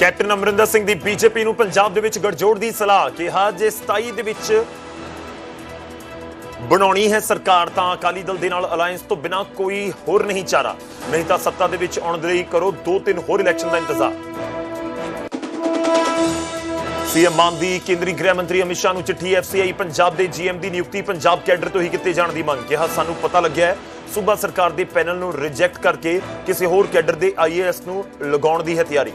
Captain Amarinder Singh ਦੀ BJP ਨੂੰ ਪੰਜਾਬ ਦੇ ਵਿੱਚ ਗੜਜੋੜ ਦੀ ਸਲਾਹ, ਕਿਹਾ ਜੇ 27 ਦੇ ਵਿੱਚ ਬਣਾਉਣੀ ਹੈ ਸਰਕਾਰ, ਤਾਂ ਅਕਾਲੀ ਦਲ ਦੇ ਨਾਲ ਅਲਾਈਅੰਸ ਤੋਂ ਬਿਨਾ ਕੋਈ ਹੋਰ ਨਹੀਂ ਚਾਰਾ। ਨਹੀਂ ਤਾਂ ਸੱਤਾ ਦੇ ਵਿੱਚ ਆਉਣ ਦੇ ਲਈ ਕਰੋ ਦੋ ਤਿੰਨ ਹੋਰ ਇਲੈਕਸ਼ਨ ਦਾ ਇੰਤਜ਼ਾਰ। ਸੀਐਮ ਮਾਨ ਦੀ ਕੇਂਦਰੀ ਗ੍ਰਹਿ ਮੰਤਰੀ ਅਮਿਤ ਸ਼ਾਹ ਨੂੰ ਚਿੱਠੀ ਐਫਸੀਆਈ ਪੰਜਾਬ ਦੇ ਜੀਐਮ ਦੀ ਨਿਯੁਕਤੀ ਪੰਜਾਬ ਕੈਡਰ ਤੋਂ ਹੀ ਕੀਤੇ ਜਾਣ ਦੀ ਮੰਗ, ਕਿਹਾ ਸਾਨੂੰ ਪਤਾ ਲੱਗਿਆ ਸੂਬਾ ਸਰਕਾਰ ਦੇ ਪੈਨਲ ਨੂੰ ਰਿਜੈਕਟ ਕਰਕੇ ਕਿਸੇ ਹੋਰ ਕੈਡਰ ਦੇ ਆਈਏਐਸ ਨੂੰ ਲਗਾਉਣ ਦੀ ਹੈ ਤਿਆਰੀ।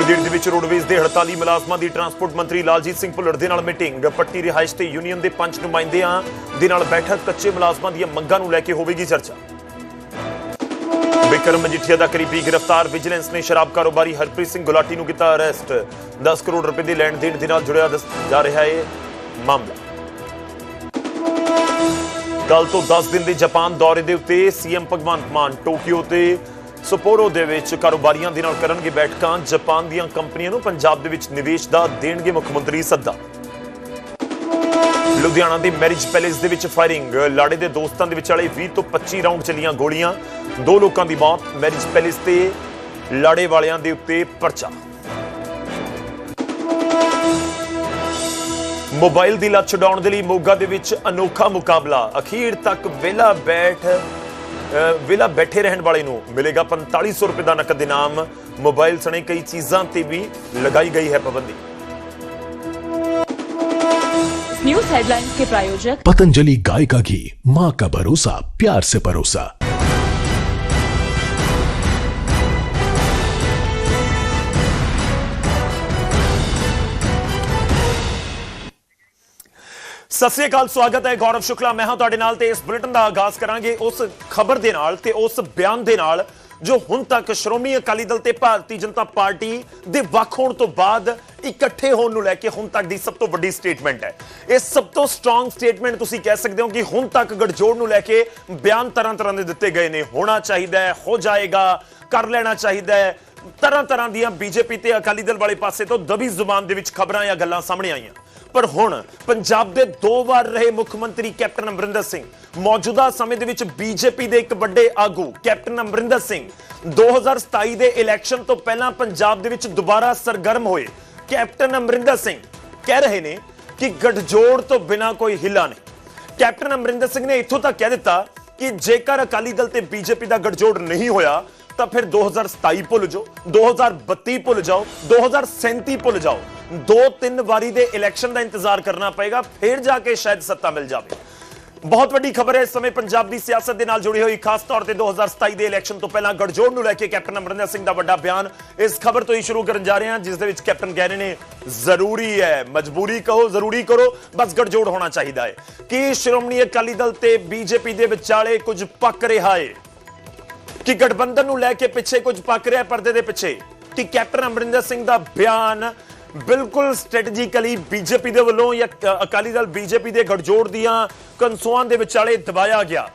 ਥੋੜੀ ਦੇ ਵਿੱਚ ਰੋਡਵੇਜ਼ ਦੇ 48 ਮੁਲਾਜ਼ਮਾਂ ਦੀ ਟਰਾਂਸਪੋਰਟ ਮੰਤਰੀ ਲਾਲਜੀਤ ਸਿੰਘ ਭੁੱਲਰ ਦੇ ਨਾਲ ਮੀਟਿੰਗ। ਪੱਟੀ ਰਿਹਾਇਸ਼ ਤੇ ਯੂਨੀਅਨ ਦੇ ਪੰਜ ਨੁਮਾਇੰਦਿਆਂ ਦੇ ਨਾਲ ਬੈਠਕ, ਕੱਚੇ ਮੁਲਾਜ਼ਮਾਂ ਦੀਆਂ ਮੰਗਾਂ ਨੂੰ ਲੈ ਕੇ ਹੋਵੇਗੀ ਚਰਚਾ। ਵਿਕਰਮ ਮਜੀਠੀਆ ਦਾ ਕਰੀਬੀ ਗ੍ਰਿਫਤਾਰ ਵਿਜੀਲੈਂਸ ਨੇ ਸ਼ਰਾਬ ਕਾਰੋਬਾਰੀ ਹਰਪ੍ਰੀਤ ਸਿੰਘ ਗੁਲਾਟੀ ਨੂੰ ਕੀਤਾ ਅਰੈਸਟ। 10 ਕਰੋੜ ਰੁਪਏ ਦੇ ਲੈਣ ਦੇਣ ਦੇ ਨਾਲ ਜੁੜਿਆ ਜਾ ਰਿਹਾ ਹੈ ਮਾਮਲਾ। ਕੱਲ ਤੋਂ 10 ਦਿਨ ਦੇ ਜਾਪਾਨ ਦੌਰੇ ਦੇ ਉੱਤੇ ਸੀਐਮ ਭਗਵੰਤ ਮਾਨ ਟੋਕੀਓ ਤੇ ਸਪੋਰੋ ਦੇ ਵਿੱਚ ਕਾਰੋਬਾਰੀਆਂ ਦੇ ਨਾਲ ਕਰਨਗੇ ਬੈਠਕਾਂ, ਜਾਪਾਨ ਦੀਆਂ ਕੰਪਨੀਆਂ ਨੂੰ ਪੰਜਾਬ ਦੇ ਵਿੱਚ ਨਿਵੇਸ਼ ਦਾ ਦੇਣਗੇ ਮੁੱਖ ਮੰਤਰੀ ਸੱਦਾ। ਲੁਧਿਆਣਾ ਦੇ ਮੈਰਿਜ ਪੈਲੇਸ ਦੇ ਵਿੱਚ ਫਾਇਰਿੰਗ, ਲਾੜੇ ਦੇ ਦੋਸਤਾਂ ਦੇ ਵਿਚਾਲੇ 20 ਤੋਂ 25 ਰਾਉਂਡ ਚੱਲੀਆਂ ਗੋਲੀਆਂ, ਦੋ ਲੋਕਾਂ ਦੀ ਮੌਤ, ਮੈਰਿਜ ਪੈਲੇਸ ਤੇ ਲਾੜੇ ਵਾਲਿਆਂ ਦੇ ਉੱਤੇ ਪਰਚਾ। ਮੋਬਾਈਲ ਦੀ ਲੱਤ ਛਡਾਉਣ ਦੇ ਲਈ ਮੋਗਾ ਦੇ ਵਿੱਚ ਅਨੋਖਾ ਮੁਕਾਬਲਾ, ਅਖੀਰ ਤੱਕ ਵਿਹਲਾ ਬੈਠ ਅ, ਵਿਹਲਾ ਬੈਠੇ ਰਹਿਣ ਵਾਲੇ ਨੂੰ ਮਿਲੇਗਾ 4500 ਰੁਪਏ ਦਾ ਨਕਦ ਇਨਾਮ ਮੋਬਾਈਲ ਸਣੇ ਕਈ ਚੀਜ਼ਾਂ ਤੇ ਵੀ ਲਗਾਈ ਗਈ ਹੈ ਪਾਬੰਦੀ न्यूज हेडलाइंस के प्रायोजक पतंजलि गाय का घी माँ का भरोसा प्यार से परोसा ਸਤਿ ਸ੍ਰੀ ਅਕਾਲ, ਸਵਾਗਤ ਹੈ ਗੌਰਵ ਸ਼ੁਕਲਾ। ਮੈਂ ਹਾਂ ਤੁਹਾਡੇ ਨਾਲ ਤੇ ਇਸ ਬੁਲੇਟਿਨ ਦਾ ਆਗਾਜ਼ ਕਰਾਂਗੇ। ਉਸ ਖਬਰ ਦੇ ਨਾਲ ਤੇ ਉਸ ਬਿਆਨ ਦੇ ਨਾਲ ਜੋ ਹੁਣ ਤੱਕ ਸ਼੍ਰੋਮਣੀ ਅਕਾਲੀ ਦਲ ਤੇ ਭਾਰਤੀ ਜਨਤਾ ਪਾਰਟੀ ਦੇ ਵੱਖ ਹੋਣ ਤੋਂ ਬਾਅਦ ਇਕੱਠੇ ਹੋਣ ਨੂੰ ਲੈ ਕੇ ਹੁਣ ਤੱਕ ਦੀ ਸਭ ਤੋਂ ਵੱਡੀ ਸਟੇਟਮੈਂਟ ਹੈ। ਇਹ ਸਭ ਤੋਂ ਸਟਰੋਂਗ ਸਟੇਟਮੈਂਟ ਤੁਸੀਂ ਕਹਿ ਸਕਦੇ ਹੋ ਕਿ ਹੁਣ ਤੱਕ ਗੜਜੋੜ ਨੂੰ ਲੈ ਕੇ ਬਿਆਨ ਤਰ੍ਹਾਂ ਤਰ੍ਹਾਂ ਦੇ ਦਿੱਤੇ ਗਏ ਨੇ। ਹੋਣਾ ਚਾਹੀਦਾ ਹੈ, ਹੋ ਜਾਏਗਾ, ਕਰ ਲੈਣਾ ਚਾਹੀਦਾ ਹੈ। ਤਰ੍ਹਾਂ ਤਰ੍ਹਾਂ ਦੀਆਂ ਬੀਜੇਪੀ ਤੇ ਅਕਾਲੀ ਦਲ ਵਾਲੇ ਪਾਸੇ ਤੋਂ ਦਬੀ ਜ਼ੁਬਾਨ ਦੇ ਵਿੱਚ ਖਬਰਾਂ ਜਾਂ ਗੱਲਾਂ ਸਾਹਮਣੇ ਆਈਆਂ। ਪਰ ਹੁਣ ਪੰਜਾਬ ਦੇ ਦੋ ਵਾਰ ਰਹੇ ਮੁੱਖ ਮੰਤਰੀ ਕੈਪਟਨ ਅਮਰਿੰਦਰ ਸਿੰਘ, ਮੌਜੂਦਾ ਸਮੇਂ ਦੇ ਵਿੱਚ ਬੀਜੇਪੀ ਦੇ ਇੱਕ ਵੱਡੇ ਆਗੂ ਕੈਪਟਨ ਅਮਰਿੰਦਰ ਸਿੰਘ 2027 ਦੇ ਇਲੈਕਸ਼ਨ ਤੋਂ ਪਹਿਲਾਂ ਪੰਜਾਬ ਦੇ ਵਿੱਚ ਦੁਬਾਰਾ ਸਰਗਰਮ ਹੋਏ ਕੈਪਟਨ ਅਮਰਿੰਦਰ ਸਿੰਘ। ਕਹਿ ਰਹੇ ਨੇ ਕਿ ਗੱਠਜੋੜ ਤੋਂ ਬਿਨਾ ਕੋਈ ਹਿੱਲਾ ਨਹੀਂ। ਕੈਪਟਨ ਅਮਰਿੰਦਰ ਸਿੰਘ ਨੇ ਇੱਥੋਂ ਤੱਕ ਕਹਿ ਦਿੱਤਾ ਕਿ ਜੇਕਰ ਅਕਾਲੀ ਦਲ ਤੇ ਬੀਜੇਪੀ ਦਾ ਗੱਠਜੋੜ ਨਹੀਂ ਹੋਇਆ ਤਾਂ ਫਿਰ 2027 ਭੁੱਲ ਜਾਓ 2032 ਭੁੱਲ ਜਾਓ 2037 ਭੁੱਲ ਜਾਓ। ਦੋ ਤਿੰਨ ਵਾਰੀ ਦੇ ਇਲੈਕਸ਼ਨ ਦਾ ਇੰਤਜ਼ਾਰ ਕਰਨਾ ਪਏਗਾ, ਫਿਰ ਜਾ ਕੇ ਸ਼ਾਇਦ ਸੱਤਾ ਮਿਲ ਜਾਵੇ। ਬਹੁਤ ਵੱਡੀ ਖਬਰ ਹੈ, ਇਸ ਸਮੇਂ ਪੰਜਾਬ ਦੀ ਸਿਆਸਤ ਦੇ ਨਾਲ ਜੁੜੀ ਹੋਈ, ਖਾਸ ਤੌਰ ਤੇ 2027 ਦੇ ਇਲੈਕਸ਼ਨ ਤੋਂ ਪਹਿਲਾਂ ਗੜਜੋੜ ਨੂੰ ਲੈ ਕੇ ਕੈਪਟਨ ਅਮਰਿੰਦਰ ਸਿੰਘ ਦਾ ਵੱਡਾ ਬਿਆਨ। ਇਸ ਖਬਰ ਤੋਂ ਹੀ ਸ਼ੁਰੂ ਕਰਨ ਜਾ ਰਹੇ ਹਾਂ, ਜਿਸ ਦੇ ਵਿੱਚ ਕੈਪਟਨ ਕਹਿ ਰਹੇ ਨੇ, ਜ਼ਰੂਰੀ ਹੈ, ਮਜਬੂਰੀ ਕਹੋ, ਜ਼ਰੂਰੀ ਕਰੋ, ਬਸ ਗੜਜੋੜ ਹੋਣਾ ਚਾਹੀਦਾ ਹੈ। ਕਿ ਸ਼੍ਰੋਮਣੀ ਅਕਾਲੀ ਦਲ ਤੇ ਬੀਜੇਪੀ ਦੇ ਵਿਚਾਲੇ ਕੁਝ ਪੱਕ ਰਿਹਾ ਹੈ? ਕਿ ਗਠਬੰਧਨ ਨੂੰ ਲੈ ਕੇ ਪਿੱਛੇ ਕੁਝ ਪੱਕ ਰਿਹਾ ਪਰਦੇ ਦੇ ਪਿੱਛੇ, ਕਿ ਕੈਪਟਨ ਅਮਰਿੰਦਰ ਸਿੰਘ ਦਾ ਬਿਆਨ ਬਿਲਕੁਲ ਸਟ੍ਰੈਟਜੀਕਲੀ ਬੀਜੇਪੀ ਦੇ ਵੱਲੋਂ ਜਾਂ ਅਕਾਲੀ ਦਲ ਬੀਜੇਪੀ ਦੇ ਗਠਜੋੜ ਦੀਆਂ ਕਨਸੂਆਂ ਦੇ ਵਿਚਾਲੇ ਦਬਾਇਆ ਗਿਆ।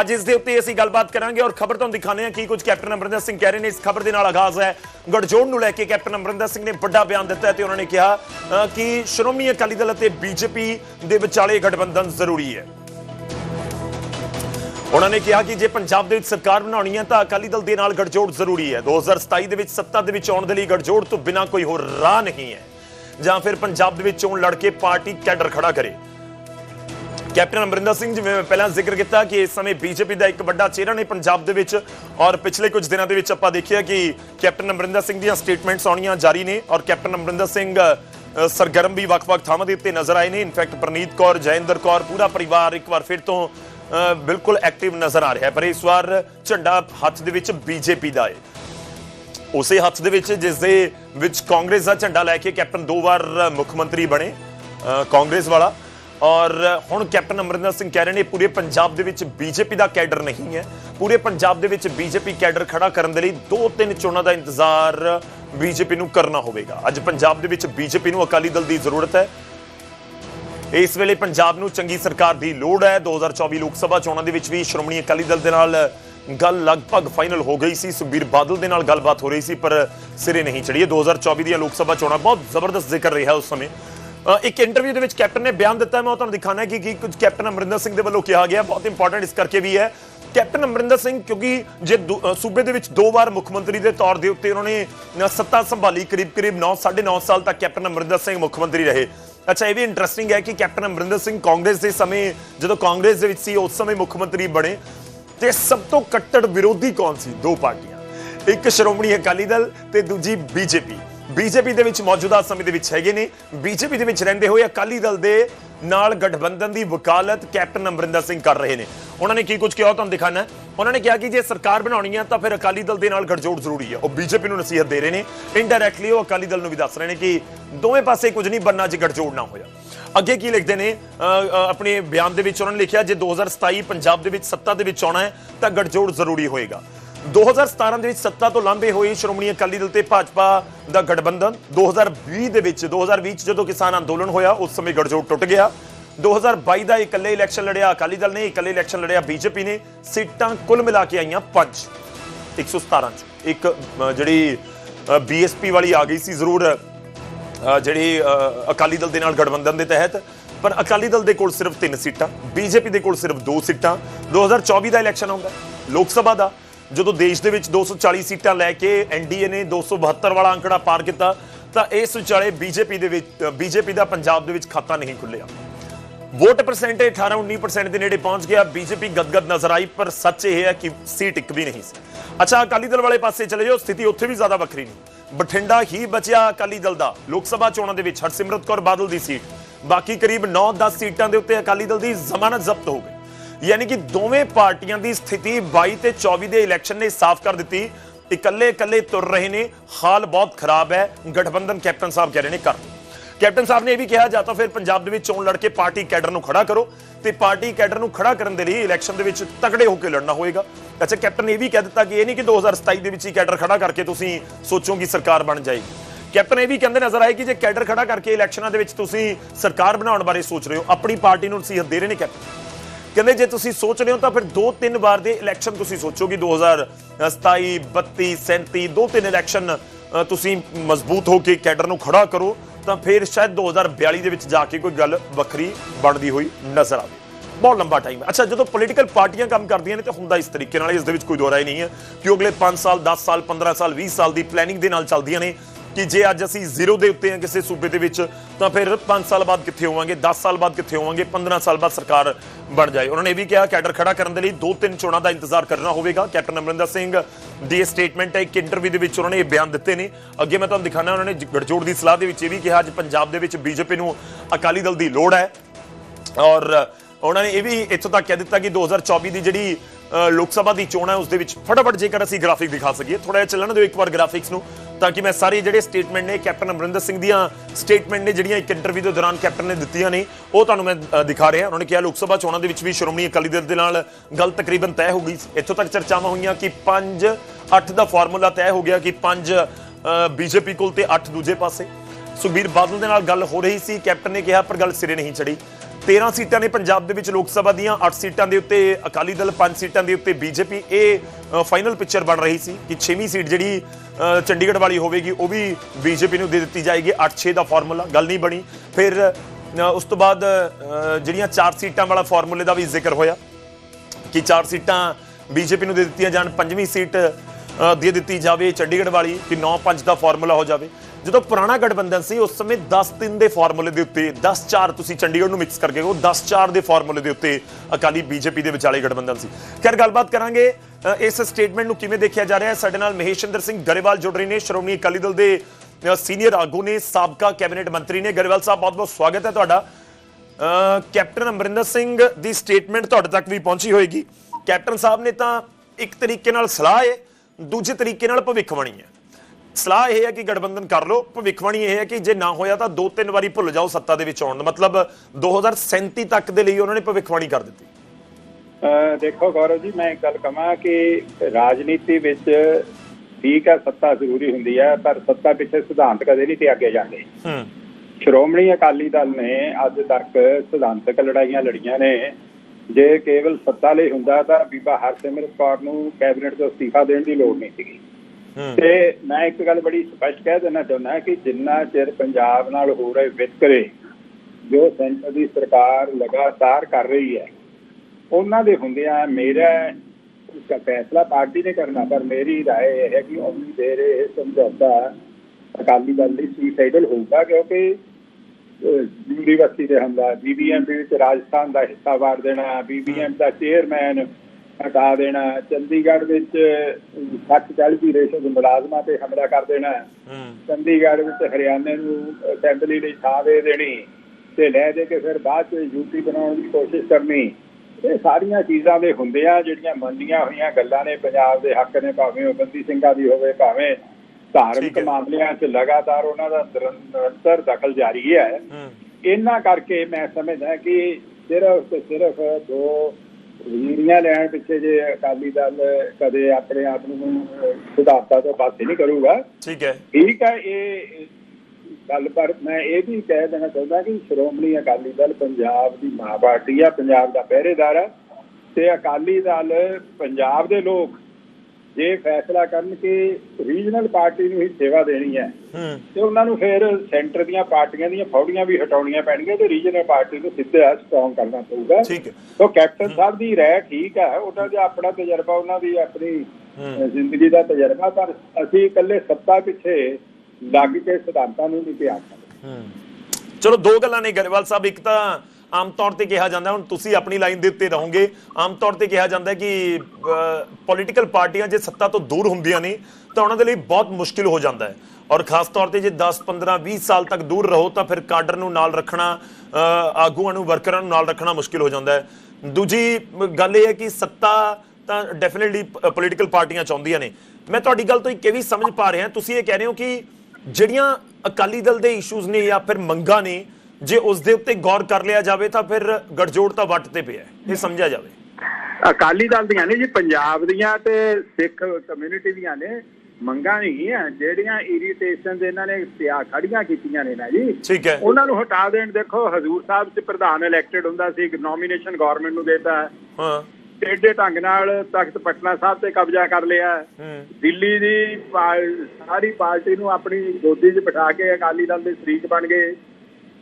ਅੱਜ ਇਸ ਦੇ ਉੱਤੇ ਅਸੀਂ ਗੱਲਬਾਤ ਕਰਾਂਗੇ ਔਰ ਖਬਰ ਤੁਹਾਨੂੰ ਦਿਖਾਣੇ ਹਾਂ ਕੀ ਕੁਝ ਕੈਪਟਨ ਅਮਰਿੰਦਰ ਸਿੰਘ ਕਹਿ ਰਹੇ ਨੇ। ਇਸ ਖਬਰ ਦੇ ਨਾਲ ਆਗਾਜ਼ ਹੈ ਗਠਜੋੜ ਨੂੰ ਲੈ ਕੇ ਕੈਪਟਨ ਅਮਰਿੰਦਰ ਸਿੰਘ ਨੇ ਵੱਡਾ ਬਿਆਨ ਦਿੱਤਾ ਤੇ ਉਹਨਾਂ ਨੇ ਕਿਹਾ ਕਿ ਸ਼੍ਰੋਮਣੀ ਅਕਾਲੀ ਦਲ ਅਤੇ ਬੀਜੇਪੀ ਦੇ ਵਿਚਾਲੇ ਗਠਬੰਧਨ ਜ਼ਰੂਰੀ ਹੈ। ਉਹਨਾਂ ਨੇ ਕਿਹਾ ਕਿ ਜੇ ਪੰਜਾਬ ਦੇ ਵਿੱਚ ਸਰਕਾਰ ਬਣਾਉਣੀ ਹੈ ਤਾਂ ਅਕਾਲੀ ਦਲ ਦੇ ਨਾਲ ਗੱਠਜੋੜ ਜ਼ਰੂਰੀ ਹੈ। 2027 ਦੇ ਵਿੱਚ ਸੱਤਾ ਦੇ ਵਿੱਚ ਆਉਣ ਦੇ ਲਈ ਗੱਠਜੋੜ ਤੋਂ ਬਿਨਾ ਕੋਈ ਹੋਰ ਰਾਹ ਨਹੀਂ ਹੈ। ਜਾਂ ਫਿਰ ਪੰਜਾਬ ਦੇ ਵਿੱਚ ਚੋਣ ਲੜ ਕੇ ਪਾਰਟੀ ਕੈਡਰ ਖੜਾ ਕਰੇ। ਕੈਪਟਨ ਅਮਰਿੰਦਰ ਸਿੰਘ ਜਿਵੇਂ ਮੈਂ ਪਹਿਲਾਂ ਜ਼ਿਕਰ ਕੀਤਾ ਕਿ ਇਸ ਸਮੇਂ ਬੀਜੇਪੀ ਦਾ ਇੱਕ ਵੱਡਾ ਚਿਹਰਾ ਨੇ ਪੰਜਾਬ ਦੇ ਵਿੱਚ ਔਰ ਪਿਛਲੇ ਕੁਝ ਦਿਨਾਂ ਦੇ ਵਿੱਚ ਆਪਾਂ ਦੇਖਿਆ ਕਿ ਕੈਪਟਨ ਅਮਰਿੰਦਰ ਸਿੰਘ ਦੀਆਂ ਸਟੇਟਮੈਂਟਸ ਆਉਣੀਆਂ ਜਾਰੀ ਨੇ ਔਰ ਕੈਪਟਨ ਅਮਰਿੰਦਰ ਸਿੰਘ ਸਰਗਰਮ ਵੀ ਵੱਖ-ਵੱਖ ਥਾਵਾਂ ਦੇ ਉੱਤੇ ਨਜ਼ਰ ਆਏ ਨੇ। ਇਨਫੈਕਟ ਪ੍ਰਨੀਤ ਕੌਰ, ਜੈਂਦਰ ਕੌਰ, ਪੂਰਾ ਪਰਿਵਾਰ ਇੱਕ ਵਾਰ ਫਿਰ ਤੋਂ ਬਿਲਕੁਲ ਐਕਟਿਵ ਨਜ਼ਰ ਆ ਰਿਹਾ ਹੈ, ਪਰ ਇਸ ਵਾਰ ਝੰਡਾ ਹੱਥ ਦੇ ਵਿੱਚ ਬੀਜੇਪੀ ਦਾ ਹੈ ਉਸੇ ਹੱਥ ਦੇ ਵਿੱਚ ਜਿਸ ਦੇ ਵਿੱਚ ਕਾਂਗਰਸ ਦਾ ਝੰਡਾ ਲੈ ਕੇ ਕੈਪਟਨ ਦੋ ਵਾਰ ਮੁੱਖ ਮੰਤਰੀ ਬਣੇ ਕਾਂਗਰਸ ਵਾਲਾ। ਔਰ ਹੁਣ ਕੈਪਟਨ ਅਮਰਿੰਦਰ ਸਿੰਘ ਕਹਿ ਰਹੇ ਨੇ, ਪੂਰੇ ਪੰਜਾਬ ਦੇ ਵਿੱਚ ਬੀਜੇਪੀ ਦਾ ਕੈਡਰ ਨਹੀਂ ਹੈ। ਪੂਰੇ ਪੰਜਾਬ ਦੇ ਵਿੱਚ ਬੀਜੇਪੀ ਕੈਡਰ ਖੜਾ ਕਰਨ ਦੇ ਲਈ ਦੋ ਤਿੰਨ ਚੋਣਾਂ ਦਾ ਇੰਤਜ਼ਾਰ ਬੀਜੇਪੀ ਨੂੰ ਕਰਨਾ ਹੋਵੇਗਾ। ਅੱਜ ਪੰਜਾਬ ਦੇ ਵਿੱਚ ਬੀਜੇਪੀ ਨੂੰ ਅਕਾਲੀ ਦਲ ਦੀ ਜ਼ਰੂਰਤ ਹੈ। ਇਸ ਵੇਲੇ ਪੰਜਾਬ ਨੂੰ ਚੰਗੀ ਸਰਕਾਰ ਦੀ ਲੋੜ ਹੈ। 2024 ਲੋਕ ਸਭਾ ਚੋਣਾਂ ਦੇ ਵਿੱਚ ਵੀ ਸ਼੍ਰੋਮਣੀ ਅਕਾਲੀ ਦਲ ਦੇ ਨਾਲ ਗੱਲ ਲਗਭਗ ਫਾਈਨਲ ਹੋ ਗਈ ਸੀ। ਸੁਖਬੀਰ ਬਾਦਲ ਦੇ ਨਾਲ ਗੱਲਬਾਤ ਹੋ ਰਹੀ ਸੀ, ਪਰ ਸਿਰੇ ਨਹੀਂ ਚੜੀ ਹੈ 2024 ਦੀਆਂ ਲੋਕ ਸਭਾ ਚੋਣਾਂ ਬਹੁਤ ਜ਼ਬਰਦਸਤ ਜ਼ਿਕਰ ਰਿਹਾ ਉਸ ਸਮੇਂ। ਇੱਕ ਇੰਟਰਵਿਊ ਦੇ ਵਿੱਚ ਕੈਪਟਨ ਨੇ ਬਿਆਨ ਦਿੱਤਾ। ਮੈਂ ਉਹ ਤੁਹਾਨੂੰ ਦਿਖਾਣਾ ਕਿ ਕੀ ਕੁਝ ਕੈਪਟਨ ਅਮਰਿੰਦਰ ਸਿੰਘ ਦੇ ਵੱਲੋਂ ਕਿਹਾ ਗਿਆ। ਬਹੁਤ ਇੰਪੋਰਟੈਂਟ ਇਸ ਕਰਕੇ ਵੀ ਹੈ। ਕੈਪਟਨ ਅਮਰਿੰਦਰ ਸਿੰਘ, ਕਿਉਂਕਿ ਜੇ ਦੋ- ਸੂਬੇ ਦੇ ਵਿੱਚ ਦੋ ਵਾਰ ਮੁੱਖ ਮੰਤਰੀ ਦੇ ਤੌਰ ਦੇ ਉੱਤੇ ਉਹਨਾਂ ਨੇ ਸੱਤਾ ਸੰਭਾਲੀ। ਕਰੀਬ ਕਰੀਬ 9 9.5 ਸਾਲ ਤੱਕ ਕੈਪਟਨ ਅਮਰਿੰਦਰ ਸਿੰਘ ਮੁੱਖ ਮੰਤਰੀ ਰਹੇ। ਅੱਛਾ, ਇਹ ਵੀ ਇੰਟਰਸਟਿੰਗ ਹੈ ਕਿ ਕੈਪਟਨ ਅਮਰਿੰਦਰ ਸਿੰਘ ਕਾਂਗਰਸ ਦੇ ਸਮੇਂ, ਜਦੋਂ ਕਾਂਗਰਸ ਦੇ ਵਿੱਚ ਸੀ, ਉਸ ਸਮੇਂ ਮੁੱਖ ਮੰਤਰੀ ਬਣੇ। ਤੇ ਸਭ ਤੋਂ ਕੱਟੜ ਵਿਰੋਧੀ ਕੌਣ ਸੀ? ਦੋ ਪਾਰਟੀਆਂ। ਇੱਕ ਸ਼੍ਰੋਮਣੀ ਅਕਾਲੀ ਦਲ ਤੇ ਦੂਜੀ ਬੀਜੇਪੀ। ਬੀਜੇਪੀ ਦੇ ਵਿੱਚ ਮੌਜੂਦਾ ਸਮੇਂ ਦੇ ਵਿੱਚ ਹੈਗੇ ਨੇ। ਬੀਜੇਪੀ ਦੇ ਵਿੱਚ ਰਹਿੰਦੇ ਹੋਏ ਅਕਾਲੀ ਦਲ ਦੇ ਨਾਲ ਗਠਬੰਧਨ ਦੀ ਵਕਾਲਤ ਕੈਪਟਨ ਅਮਰਿੰਦਰ ਸਿੰਘ ਕਰ ਰਹੇ ਨੇ। ਉਹਨਾਂ ਨੇ ਕੀ ਕੁਝ ਕਿਹਾ ਉਹ ਤੁਹਾਨੂੰ ਦਿਖਾਣਾ ਉਹਨਾਂ ਨੇ ਕਿਹਾ ਕਿ ਜੇ ਸਰਕਾਰ ਬਣਾਉਣੀ ਹੈ ਤਾਂ ਫਿਰ ਅਕਾਲੀ ਦਲ ਦੇ ਨਾਲ ਗਠਜੋੜ ਜ਼ਰੂਰੀ ਹੈ ਉਹ ਬੀਜੇਪੀ ਨੂੰ ਨਸੀਹਤ ਦੇ ਰਹੇ ਨੇ। ਇਨਡਾਇਰੈਕਟਲੀ ਉਹ ਅਕਾਲੀ ਦਲ ਨੂੰ ਵੀ ਦੱਸ ਰਹੇ ਨੇ ਕਿ ਦੋਵੇਂ ਪਾਸੇ ਕੁਝ ਨਹੀਂ ਬੰਨਾ ਜੇ ਗਠਜੋੜ ਨਾ ਹੋਇਆ। ਅੱਗੇ ਕੀ ਲਿਖਦੇ ਨੇ? ਆਪਣੇ ਬਿਆਨ ਦੇ ਵਿੱਚ ਉਹਨਾਂ ਨੇ ਲਿਖਿਆ, ਜੇ 2027 ਪੰਜਾਬ ਦੇ ਵਿੱਚ ਸੱਤਾ ਦੇ ਵਿੱਚ ਆਉਣਾ ਹੈ ਤਾਂ ਗਠਜੋੜ ਜ਼ਰੂਰੀ ਹੋਏਗਾ। 2017 ਦੇ ਵਿੱਚ ਸੱਤਾ ਤੋਂ ਲਾਂਭੇ ਹੋਏ ਸ਼੍ਰੋਮਣੀ ਅਕਾਲੀ ਦਲ ਤੇ ਭਾਜਪਾ ਦਾ ਗਠਬੰਧਨ। 2020 ਦੇ ਵਿੱਚ 2020 ਚ ਜਦੋਂ ਕਿਸਾਨ ਅੰਦੋਲਨ ਹੋਇਆ ਉਸ ਸਮੇਂ ਗੱਠਜੋੜ ਟੁੱਟ ਗਿਆ। 2022 ਦਾ ਇਕੱਲੇ ਇਲੈਕਸ਼ਨ ਲੜਿਆ ਅਕਾਲੀ ਦਲ ਨੇ ਇਕੱਲੇ ਇਲੈਕਸ਼ਨ ਲੜਿਆ ਬੀਜੇਪੀ ਨੇ। ਸੀਟਾਂ ਕੁੱਲ ਮਿਲਾ ਕੇ ਆਈਆਂ 5 117 ਚ। ਇੱਕ ਅ, ਜਿਹੜੀ ਬੀਐਸਪੀ ਵਾਲੀ ਆ ਗਈ ਸੀ ਜ਼ਰੂਰ ਜਿਹੜੀ ਅਕਾਲੀ ਦਲ ਦੇ ਨਾਲ ਗਠਬੰਧਨ ਦੇ ਤਹਿਤ। ਪਰ ਅਕਾਲੀ ਦਲ ਦੇ ਕੋਲ ਸਿਰਫ 3 ਸੀਟਾਂ ਬੀਜੇਪੀ ਦੇ ਕੋਲ ਸਿਰਫ 2 ਸੀਟਾਂ। 2024 ਦਾ ਇਲੈਕਸ਼ਨ ਆਉਂਦਾ ਲੋਕ ਸਭਾ ਦਾ। ਜਦੋਂ ਦੇਸ਼ ਦੇ ਵਿੱਚ 240 ਸੀਟਾਂ ਲੈ ਕੇ ਐਨਡੀਏ ਨੇ 272 ਵਾਲਾ ਅੰਕੜਾ ਪਾਰ ਕੀਤਾ, ਤਾਂ ਇਸ ਵਿਚਾਲੇ ਬੀਜੇਪੀ ਦੇ ਵਿੱਚ ਬੀਜੇਪੀ ਦਾ ਪੰਜਾਬ ਦੇ ਵਿੱਚ ਖਾਤਾ ਨਹੀਂ ਖੁੱਲਿਆ ਵੋਟ ਪਰਸੈਂਟੇਜ 18 19% ਦੇ ਨੇੜੇ ਪਹੁੰਚ ਗਿਆ ਬੀਜੇਪੀ ਗਦਗਦ ਨਜ਼ਰ ਆਈ, ਪਰ ਸੱਚ ਇਹ ਹੈ ਕਿ ਸੀਟ ਇੱਕ ਵੀ ਨਹੀਂ ਸੀ। ਅੱਛਾ, ਅਕਾਲੀ ਦਲ ਵਾਲੇ ਪਾਸੇ ਚਲੇ ਜਾਓ, ਸਥਿਤੀ ਉੱਥੇ ਵੀ ਜ਼ਿਆਦਾ ਵੱਖਰੀ ਨਹੀਂ। ਬਠਿੰਡਾ ਹੀ ਬਚਿਆ ਅਕਾਲੀ ਦਲ ਦਾ, ਲੋਕ ਸਭਾ ਚੋਣਾਂ ਦੇ ਵਿੱਚ ਹਰਸਿਮਰਤ ਕੌਰ ਬਾਦਲ ਦੀ ਸੀਟ। ਬਾਕੀ ਕਰੀਬ 9-10 ਸੀਟਾਂ ਦੇ ਉੱਤੇ ਅਕਾਲੀ ਦਲ ਦੀ ਜ਼ਮਾਨਤ ਜ਼ਬਤ ਹੋ ਗਈ। ਯਾਨੀ ਕਿ ਦੋਵੇਂ ਪਾਰਟੀਆਂ ਦੀ ਸਥਿਤੀ 22 ਤੇ 24 ਦੇ ਇਲੈਕਸ਼ਨ ਨੇ ਸਾਫ਼ ਕਰ ਦਿੱਤੀ। ਇਕੱਲੇ ਇਕੱਲੇ ਤੁਰ ਰਹੇ ਨੇ, ਹਾਲ ਬਹੁਤ ਖਰਾਬ ਹੈ, ਗਠਬੰਧਨ ਕੈਪਟਨ ਸਾਹਿਬ ਕਹਿ ਰਹੇ ਨੇ ਕਰ ਕੈਪਟਨ ਸਾਹਿਬ ਨੇ ਇਹ ਵੀ ਕਿਹਾ, ਜਾਂ ਤਾਂ ਫਿਰ ਪੰਜਾਬ ਦੇ ਵਿੱਚ ਚੋਣ ਲੜ ਕੇ ਪਾਰਟੀ ਕੈਡਰ ਨੂੰ ਖੜਾ ਕਰੋ ਤੇ ਪਾਰਟੀ ਕੈਡਰ ਨੂੰ ਖੜਾ ਕਰਨ ਦੇ ਲਈ ਇਲੈਕਸ਼ਨ ਦੇ ਵਿੱਚ ਤਕੜੇ ਹੋ ਕੇ ਲੜਨਾ ਹੋਏਗਾ। ਅੱਛਾ, ਕੈਪਟਨ ਨੇ ਇਹ ਵੀ ਕਹਿ ਦਿੱਤਾ ਕਿ ਇਹ ਨਹੀਂ ਕਿ 2027 ਦੇ ਵਿੱਚ ਹੀ ਕੈਡਰ ਖੜਾ ਕਰਕੇ ਤੁਸੀਂ ਸੋਚੋ ਕਿ ਸਰਕਾਰ ਬਣ ਜਾਏਗੀ। ਕੈਪਟਨ ਇਹ ਵੀ ਕਹਿੰਦੇ ਨਜ਼ਰ ਆਏ ਕਿ ਜੇ ਕੈਡਰ ਖੜਾ ਕਰਕੇ ਇਲੈਕਸ਼ਨਾਂ ਦੇ ਵਿੱਚ ਤੁਸੀਂ ਸਰਕਾਰ ਬਣਾਉਣ ਬਾਰੇ ਸੋਚ ਰਹੇ ਹੋ, ਆਪਣੀ ਪਾਰਟੀ ਨੂੰ ਨਸੀਹਤ ਦੇ ਰਹੇ ਨੇ ਕੈਪਟਨ। ਕਹਿੰਦੇ ਜੇ ਤੁਸੀਂ ਸੋਚ ਰਹੇ ਹੋ ਤਾਂ ਫਿਰ ਦੋ ਤਿੰਨ ਵਾਰ ਦੇ ਇਲੈਕਸ਼ਨ ਤੁਸੀਂ ਸੋਚੋਗੇ 2027 32 37 ਦੋ ਤਿੰਨ ਇਲੈਕਸ਼ਨ ਤੁਸੀਂ ਮਜ਼ਬੂਤ ਹੋ ਕੇ ਕੈਡਰ ਨੂੰ ਖੜਾ ਕਰੋ, ਤਾਂ ਫਿਰ ਸ਼ਾਇਦ 2042 ਦੇ ਵਿੱਚ ਜਾ ਕੇ ਕੋਈ ਗੱਲ ਵੱਖਰੀ ਬਣਦੀ ਹੋਈ ਨਜ਼ਰ ਆਵੇ। ਬਹੁਤ ਲੰਬਾ ਟਾਈਮ ਹੈ। ਅੱਛਾ, ਜਦੋਂ ਪੋਲੀਟੀਕਲ ਪਾਰਟੀਆਂ ਕੰਮ ਕਰਦੀਆਂ ਨੇ ਤਾਂ ਹੁੰਦਾ ਇਸ ਤਰੀਕੇ ਨਾਲ, ਇਸ ਦੇ ਵਿੱਚ ਕੋਈ ਦੋਰਾ ਹੀ ਨਹੀਂ ਹੈ। ਕਿ ਅਗਲੇ 5 ਸਾਲ 10 ਸਾਲ 15 ਸਾਲ 20 ਸਾਲ ਦੀ ਪਲੈਨਿੰਗ ਦੇ ਨਾਲ ਚੱਲਦੀਆਂ ਨੇ। ਕਿ ਜੇ ਅੱਜ ਅਸੀਂ ਜ਼ੀਰੋ ਦੇ ਉੱਤੇ ਹਾਂ ਕਿਸੇ ਸੂਬੇ ਦੇ ਵਿੱਚ, ਤਾਂ ਫਿਰ 5 ਸਾਲ ਬਾਅਦ ਕਿੱਥੇ ਹੋਵਾਂਗੇ 10 ਸਾਲ ਬਾਅਦ ਕਿੱਥੇ ਹੋਵਾਂਗੇ 15 ਸਾਲ ਬਾਅਦ ਸਰਕਾਰ ਬਣ ਜਾਏ। ਉਹਨਾਂ ਨੇ ਇਹ ਵੀ ਕਿਹਾ, ਕੈਡਰ ਖੜਾ ਕਰਨ ਦੇ ਲਈ ਦੋ ਤਿੰਨ ਚੋਣਾਂ ਦਾ ਇੰਤਜ਼ਾਰ ਕਰਨਾ ਹੋਵੇਗਾ। ਕੈਪਟਨ ਅਮਰਿੰਦਰ ਸਿੰਘ ਦੀ ਇਹ ਸਟੇਟਮੈਂਟ ਹੈ, ਇੱਕ ਇੰਟਰਵਿਊ ਦੇ ਵਿੱਚ ਉਹਨਾਂ ਨੇ ਇਹ ਬਿਆਨ ਦਿੱਤੇ ਨੇ। ਅੱਗੇ ਮੈਂ ਤੁਹਾਨੂੰ ਦਿਖਾਣਾ ਉਹਨਾਂ ਨੇ ਗੜਜੋੜ ਦੀ ਸਲਾਹ ਦੇ ਵਿੱਚ ਇਹ ਵੀ ਕਿਹਾ, ਅੱਜ ਪੰਜਾਬ ਦੇ ਵਿੱਚ ਬੀਜੇਪੀ ਨੂੰ ਅਕਾਲੀ ਦਲ ਦੀ ਲੋੜ ਹੈ। ਔਰ ਉਹਨਾਂ ਨੇ ਇਹ ਵੀ ਇੱਥੋਂ ਤੱਕ ਕਹਿ ਦਿੱਤਾ ਕਿ 2024 ਦੀ ਜਿਹੜੀ ਲੋਕ ਸਭਾ ਦੀ ਚੋਣ ਹੈ, ਉਸ ਦੇ ਵਿੱਚ ਫਟਾਫਟ ਜੇਕਰ ਅਸੀਂ ਗ੍ਰਾਫਿਕ ਦਿਖਾ ਸਕੀਏ। ਥੋੜਾ ਜਿਹਾ ਚੱਲਣ ਦਿਓ ਇੱਕ ਵਾਰ ਗ੍ਰਾਫਿਕਸ ਨੂੰ। ਤਾਂ ਕਿ ਮੈਂ ਸਾਰੇ ਜਿਹੜੇ ਸਟੇਟਮੈਂਟ ਨੇ ਕੈਪਟਨ ਅਮਰਿੰਦਰ ਸਿੰਘ ਦੀਆਂ ਸਟੇਟਮੈਂਟ ਨੇ, ਜਿਹੜੀਆਂ ਇੱਕ ਇੰਟਰਵਿਊ ਦੇ ਦੌਰਾਨ ਕੈਪਟਨ ਨੇ ਦਿੱਤੀਆਂ ਨੇ, ਉਹ ਤੁਹਾਨੂੰ ਮੈਂ ਦਿਖਾ ਰਿਹਾ। ਉਹਨਾਂ ਨੇ ਕਿਹਾ, ਲੋਕ ਸਭਾ ਚੋਣਾਂ ਦੇ ਵਿੱਚ ਵੀ ਸ਼੍ਰੋਮਣੀ ਅਕਾਲੀ ਦਲ ਦੇ ਨਾਲ ਗੱਲ ਤਕਰੀਬਨ ਤੈਅ ਹੋ ਗਈ। ਸੀ। ਇੱਥੋਂ ਤੱਕ ਚਰਚਾਵਾਂ ਹੋਈਆਂ ਕਿ 5 8 ਦਾ ਫਾਰਮੂਲਾ ਤੈਅ ਹੋ ਗਿਆ ਕਿ 5 ਬੀਜੇਪੀ ਕੋਲ ਤੇ 8 ਦੂਜੇ ਪਾਸੇ। ਸੁਖਬੀਰ ਬਾਦਲ ਦੇ ਨਾਲ ਗੱਲ ਹੋ ਰਹੀ ਸੀ। ਕੈਪਟਨ ਨੇ ਕਿਹਾ, ਪਰ ਗੱਲ ਸਿਰੇ ਨਹੀਂ ਚੜੀ 13 ਸੀਟਾਂ ਨੇ ਪੰਜਾਬ ਦੇ ਵਿੱਚ ਲੋਕ ਸਭਾ ਦੀਆਂ 8 ਸੀਟਾਂ ਦੇ ਉੱਤੇ ਅਕਾਲੀ ਦਲ 5 ਸੀਟਾਂ ਦੇ ਉੱਤੇ ਬੀਜੇਪੀ। ਇਹ ਫਾਈਨਲ ਪਿਕਚਰ ਬਣ ਰਹੀ ਸੀ ਕਿ 6ਵੀਂ ਸੀਟ ਜਿਹੜੀ ਚੰਡੀਗੜ੍ਹ ਵਾਲੀ ਹੋਵੇਗੀ, ਉਹ ਵੀ ਬੀਜੇਪੀ ਨੂੰ ਦੇ ਦਿੱਤੀ ਜਾਏਗੀ। 8-6 ਦਾ ਫਾਰਮੂਲਾ ਗੱਲ ਨਹੀਂ ਬਣੀ। ਫਿਰ ਉਸ ਤੋਂ ਬਾਅਦ ਜਿਹੜੀਆਂ 4 ਸੀਟਾਂ ਵਾਲਾ ਫਾਰਮੂਲੇ ਦਾ ਵੀ ਜ਼ਿਕਰ ਹੋਇਆ ਕਿ ਚਾਰ ਸੀਟਾਂ ਬੀਜੇਪੀ ਨੂੰ ਦੇ ਦਿੱਤੀਆਂ ਜਾਣ, ਪੰਜਵੀਂ ਸੀਟ ਦੇ ਦਿੱਤੀ ਜਾਵੇ ਚੰਡੀਗੜ੍ਹ ਵਾਲੀ, ਕਿ 9-5 ਦਾ ਫਾਰਮੂਲਾ ਹੋ ਜਾਵੇ। ਜਦੋਂ ਪੁਰਾਣਾ ਗਠਬੰਧਨ ਸੀ, ਉਸ ਸਮੇਂ 10-3 ਦੇ ਫਾਰਮੂਲੇ ਦੇ ਉੱਤੇ 10-4 ਤੁਸੀਂ ਚੰਡੀਗੜ੍ਹ ਨੂੰ ਮਿਕਸ ਕਰਕੇ ਉਹ 10-4 ਦੇ ਫਾਰਮੂਲੇ ਦੇ ਉੱਤੇ ਅਕਾਲੀ ਬੀਜੇਪੀ ਦੇ ਵਿਚਾਲੇ ਗਠਬੰਧਨ ਸੀ। ਖੈਰ, ਗੱਲਬਾਤ ਕਰਾਂਗੇ ਇਸ ਸਟੇਟਮੈਂਟ ਨੂੰ ਕਿਵੇਂ ਦੇਖਿਆ ਜਾ ਰਿਹਾ ਹੈ? ਸਾਡੇ ਨਾਲ ਮਹੇਸ਼ਿੰਦਰ ਸਿੰਘ ਗਰੇਵਾਲ ਜੁੜ ਰਹੇ ਨੇ, ਸ਼੍ਰੋਮਣੀ ਅਕਾਲੀ ਦਲ ਦੇ ਸੀਨੀਅਰ ਆਗੂ ਨੇ, ਸਾਬਕਾ ਕੈਬਨਿਟ ਮੰਤਰੀ ਨੇ। ਗਰੇਵਾਲ ਸਾਹਿਬ ਬਹੁਤ-ਬਹੁਤ ਸਵਾਗਤ ਹੈ ਤੁਹਾਡਾ। ਕੈਪਟਨ ਅਮਰਿੰਦਰ ਸਿੰਘ ਦੀ ਸਟੇਟਮੈਂਟ ਤੁਹਾਡੇ ਤੱਕ ਵੀ ਪਹੁੰਚੀ ਹੋਏਗੀ। ਕੈਪਟਨ ਸਾਹਿਬ ਨੇ ਤਾਂ ਇੱਕ ਤਰੀਕੇ ਨਾਲ ਸਲਾਹ ਹੈ, ਦੂਜੇ ਤਰੀਕੇ ਨਾਲ ਭਵਿੱਖਬਾਣੀ ਹੈ। ਸਲਾਹ ਇਹ ਹੈ ਕਿ ਗਠਬੰਧਨ ਕਰ ਲਓ। ਭਵਿੱਖਬਾਣੀ ਇਹ ਹੈ ਕਿ ਜੇ ਨਾ ਹੋਇਆ ਤਾਂ ਦੋ ਤਿੰਨ ਵਾਰੀ ਭੁੱਲ ਜਾਓ ਸੱਤਾ ਦੇ ਵਿੱਚ ਆਉਣ ਦਾ। ਮਤਲਬ 2037 ਤੱਕ ਦੇ ਲਈ ਉਹਨਾਂ ਨੇ ਭਵਿੱਖਬਾਣੀ ਕਰ ਦਿੱਤੀ। ਦੇਖੋ ਗੌਰਵ ਜੀ ਮੈਂ ਇੱਕ ਗੱਲ ਕਹਾਂ ਕਿ ਰਾਜਨੀਤੀ ਵਿੱਚ ਠੀਕ ਹੈ ਸੱਤਾ ਜ਼ਰੂਰੀ ਹੁੰਦੀ ਹੈ ਪਰ ਸੱਤਾ ਪਿੱਛੇ ਸਿਧਾਂਤ ਕਦੇ ਨਹੀਂ ਤਿਆਗੇ ਜਾਂਦੇ। ਹੂੰ। ਸ਼੍ਰੋਮਣੀ ਅਕਾਲੀ ਦਲ ਨੇ ਅੱਜ ਤੱਕ ਸਿਧਾਂਤਕ ਲੜਾਈਆਂ ਲੜੀਆਂ ਨੇ। ਜੇ ਕੇਵਲ ਸੱਤਾ ਲਈ ਹੁੰਦਾ ਤਾਂ ਬੀਬਾ ਹਰਸਿਮਰਤ ਕੌਰ ਨੂੰ ਕੈਬਨਿਟ ਤੋਂ ਅਸਤੀਫਾ ਦੇਣ ਦੀ ਲੋੜ ਨਹੀਂ ਸੀਗੀ। ਤੇ ਮੈਂ ਇੱਕ ਗੱਲ ਬੜੀ ਸਪਸ਼ਟ ਕਹਿ ਦੇਣਾ ਚਾਹੁੰਦਾ ਕਿ ਜਿੰਨਾ ਚਿਰ ਪੰਜਾਬ ਨਾਲ ਹੋ ਰਹੇ ਵਿਤਕਰੇ, ਜੋ ਸੈਂਟਰ ਦੀ ਸਰਕਾਰ ਲਗਾਤਾਰ ਕਰ ਰਹੀ ਹੈ, ਉਹਨਾਂ ਦੇ ਹੁੰਦਿਆਂ ਮੇਰਾ ਇਸਕਾ ਫੈਸਲਾ ਪਾਰਟੀ ਨੇ ਕਰਨਾ, ਪਰ ਮੇਰੀ رائے ਇਹ ਹੈ ਕਿ ਉਨੀ ਦੇਰ ਇਹ ਸਮਝੌਤਾ ਅਕਾਲੀ ਦਲ ਲਈ ਸੁਸਾਈਡਲ ਹੋਊਗਾ, ਕਿਉਂਕਿ ਯੂਨੀਵਰਸਿਟੀ ਦੇ ਹਮਲਾ ਬੀਬੀਐਮ ਦੇ ਵਿੱਚ ਰਾਜਸਥਾਨ ਦਾ ਹਿੱਸਾ ਵਾਰ ਦੇਣਾ ਬੀਬੀਐਮ ਦਾ ਚੇਅਰਮੈਨ ਹਟਾ ਦੇਣਾ ਚੰਡੀਗੜ੍ਹ ਵਿੱਚ 60-40 ਦੀ ਰੇਸ਼ੋ ਦੇ ਮੁਲਾਜ਼ਮਾਂ ਤੇ ਹਮਲਾ ਕਰ ਦੇਣਾ ਚੰਡੀਗੜ੍ਹ ਵਿੱਚ ਹਰਿਆਣੇ ਨੂੰ ਅਸੈਂਬਲੀ ਲਈ ਥਾਂ ਦੇ ਦੇਣੀ ਤੇ ਲੈ ਦੇ ਕੇ ਫਿਰ ਬਾਅਦ ਚ ਯੂਪੀ ਬਣਾਉਣ ਦੀ ਕੋਸ਼ਿਸ਼ ਕਰਨੀ। ਇਹ ਸਾਰੀਆਂ ਚੀਜ਼ਾਂ ਦੇ ਹੁੰਦੇ ਆ ਜਿਹੜੀਆਂ ਮੰਨੀਆਂ ਹੋਈਆਂ ਗੱਲਾਂ ਨੇ। ਪੰਜਾਬ ਦੇ ਹੱਕ ਨੇ ਭਾਵੇਂ ਉਹ ਬੰਦੀ ਸਿੰਘਾਂ ਦੀ ਹੋਵੇ ਭਾਵੇਂ ਧਾਰਮਿਕ। ਮਾਮਲਿਆਂ 'ਚ ਲਗਾਤਾਰ ਉਹਨਾਂ ਦਾ ਨਿਰ- ਨਿਰੰਤਰ ਦਖਲ ਜਾਰੀ ਹੈ। ਹੂੰ। ਇਹਨਾਂ ਕਰਕੇ ਮੈਂ ਸਮਝਦਾ ਕਿ ਸਿਰਫ ਤੇ ਸਿਰਫ ਦੋ ਵਜ਼ੀਰੀਆਂ ਲੈਣ ਪਿੱਛੇ ਜੇ ਅਕਾਲੀ ਦਲ ਕਦੇ ਆਪਣੇ ਆਪ ਨੂੰ ਸਿਧਾਂਤਾਂ ਤੋਂ ਪਾਸੇ ਨਹੀਂ ਕਰੂਗਾ। ਠੀਕ ਹੈ। ਠੀਕ ਹੈ ਇਹ ਗੱਲ ਪਰ ਮੈਂ ਇਹ ਵੀ ਕਹਿ ਦੇਣਾ ਚਾਹੁੰਦਾ ਕਿ ਸ਼੍ਰੋਮਣੀ ਅਕਾਲੀ ਦਲ ਪੰਜਾਬ ਦੀ ਮਾਂ ਪਾਰਟੀ ਆ ਪੰਜਾਬ ਦਾ ਪਹਿਰੇਦਾਰ ਹੈ ਤੇ ਅਕਾਲੀ ਦਲ ਪੰਜਾਬ ਦੇ ਲੋਕ ਜੇ ਫੈਸਲਾ ਕਰਨ ਕਿ ਰੀਜਨਲ ਪਾਰਟੀ ਨੂੰ ਹੀ ਸੇਵਾ ਦੇਣੀ ਹੈ ਤੇ ਉਹਨਾਂ ਨੂੰ ਫਿਰ ਸੈਂਟਰ ਦੀਆਂ ਪਾਰਟੀਆਂ ਦੀਆਂ ਫੌੜੀਆਂ ਵੀ ਹਟਾਉਣੀਆਂ ਪੈਣਗੀਆਂ ਤੇ ਰੀਜਨਲ ਪਾਰਟੀ ਨੂੰ ਸਿੱਧਾ ਸਟਰੋਂਗ ਕਰਨਾ ਪਊਗਾ। ਠੀਕ ਹੈ। ਸੋ ਕੈਪਟਨ ਸਾਹਿਬ ਦੀ ਰਾਏ ਠੀਕ ਹੈ ਉਹਨਾਂ ਦਾ ਆਪਣਾ ਤਜਰਬਾ ਉਹਨਾਂ ਦੀ ਆਪਣੀ ਜ਼ਿੰਦਗੀ ਦਾ ਤਜਰਬਾ ਪਰ ਅਸੀਂ ਇਕੱਲੇ ਸੱਤਾ ਪਿੱਛੇ ਲੱਗ ਕੇ ਸਿਧਾਂਤਾਂ ਨੂੰ ਨਹੀਂ ਧਿਆਨ ਸਕਦੇ ਚਲੋ ਦੋ ਗੱਲਾਂ ਨੇ ਗਰੇਵਾਲ ਸਾਹਿਬ ਇੱਕ ਤਾਂ ਆਮ ਤੌਰ ਤੇ ਕਿਹਾ ਜਾਂਦਾ, ਹੁਣ ਤੁਸੀਂ ਆਪਣੀ ਲਾਈਨ ਦੇ ਉੱਤੇ ਰਹੋਗੇ, ਆਮ ਤੌਰ ਤੇ ਕਿਹਾ ਜਾਂਦਾ ਕਿ ਪੋਲੀਟੀਕਲ ਪਾਰਟੀਆਂ ਜੇ ਸੱਤਾ ਤੋਂ ਦੂਰ ਹੁੰਦੀਆਂ ਨੇ ਤਾਂ ਉਹਨਾਂ ਦੇ ਲਈ ਬਹੁਤ ਮੁਸ਼ਕਿਲ ਹੋ ਜਾਂਦਾ ਹੈ। ਔਰ ਖਾਸ ਤੌਰ ਤੇ ਜੇ 10 15 20 ਸਾਲ ਤੱਕ ਦੂਰ ਰਹੋ, ਤਾਂ ਫਿਰ ਕਾਡਰ ਨੂੰ ਨਾਲ ਰੱਖਣਾ ਆਗੂਆਂ ਨੂੰ, ਵਰਕਰਾਂ ਨੂੰ ਨਾਲ ਰੱਖਣਾ ਮੁਸ਼ਕਿਲ ਹੋ ਜਾਂਦਾ ਹੈ। ਦੂਜੀ ਗੱਲ ਇਹ ਹੈ ਕਿ ਸੱਤਾ ਤਾਂ ਡੈਫੀਨਿਟਲੀ ਪੋਲੀਟੀਕਲ ਪਾਰਟੀਆਂ ਚਾਹੁੰਦੀਆਂ ਨੇ। ਮੈਂ ਤੁਹਾਡੀ ਗੱਲ ਤੋਂ ਇੱਕ ਇਹ ਵੀ ਸਮਝ ਪਾ ਰਿਹਾ, ਤੁਸੀਂ ਇਹ ਕਹਿ ਰਹੇ ਹੋ ਕਿ ਜਿਹੜੀਆਂ ਅਕਾਲੀ ਦਲ ਦੇ ਇਸ਼ੂਜ਼ ਨੇ ਜਾਂ ਫਿਰ ਮੰਗਾਂ ਨੇ ਜੇ ਉਸ ਦੇ ਉੱਤੇ ਗੌਰ ਕਰ ਲਿਆ ਜਾਵੇ ਤਾਂ ਫਿਰ ਗਠਜੋੜ ਤਾਂ ਵੱਟ ਤੇ ਪਿਆ। ਇਹ ਸਮਝਿਆ ਜਾਵੇ। ਅਕਾਲੀ ਦਲ ਦੀਆਂ ਨਹੀਂ ਜੀ ਪੰਜਾਬ ਦੀਆਂ ਤੇ ਸਿੱਖ ਕਮਿਊਨਿਟੀ ਦੀਆਂ ਨੇ ਮੰਗਾਂ ਨਹੀਂ ਆ ਜਿਹੜੀਆਂ ਇਰੀਟੇਸ਼ਨ ਇਹਨਾਂ ਨੇ ਖੜੀਆਂ ਕੀਤੀਆਂ ਨੇ ਨਾ ਜੀ। ਠੀਕ ਹੈ। ਉਹਨਾਂ ਨੂੰ ਹਟਾ ਦੇਣ ਦੇਖੋ ਹਜ਼ੂਰ ਸਾਹਿਬ 'ਚ ਪ੍ਰਧਾਨ ਇਲੈਕਟਡ ਹੁੰਦਾ ਸੀ ਨੋਮੀਨੇਸ਼ਨ ਗਵਰਨਮੈਂਟ ਨੂੰ ਦੇਤਾ। ਹਾਂ। ਟੇਡੇ ਢੰਗ ਨਾਲ ਤਖਤ ਪਟਨਾ ਸਾਹਿਬ ਤੇ ਕਬਜ਼ਾ ਕਰ ਲਿਆ। ਹੂੰ। ਦਿੱਲੀ ਦੀ ਸਾਰੀ ਪਾਰਟੀ ਨੂੰ ਆਪਣੀ ਗੋਦੀ 'ਚ ਬਿਠਾ ਕੇ ਅਕਾਲੀ ਦਲ ਦੇ ਸ਼ਰੀਕ ਬਣ ਗਏ।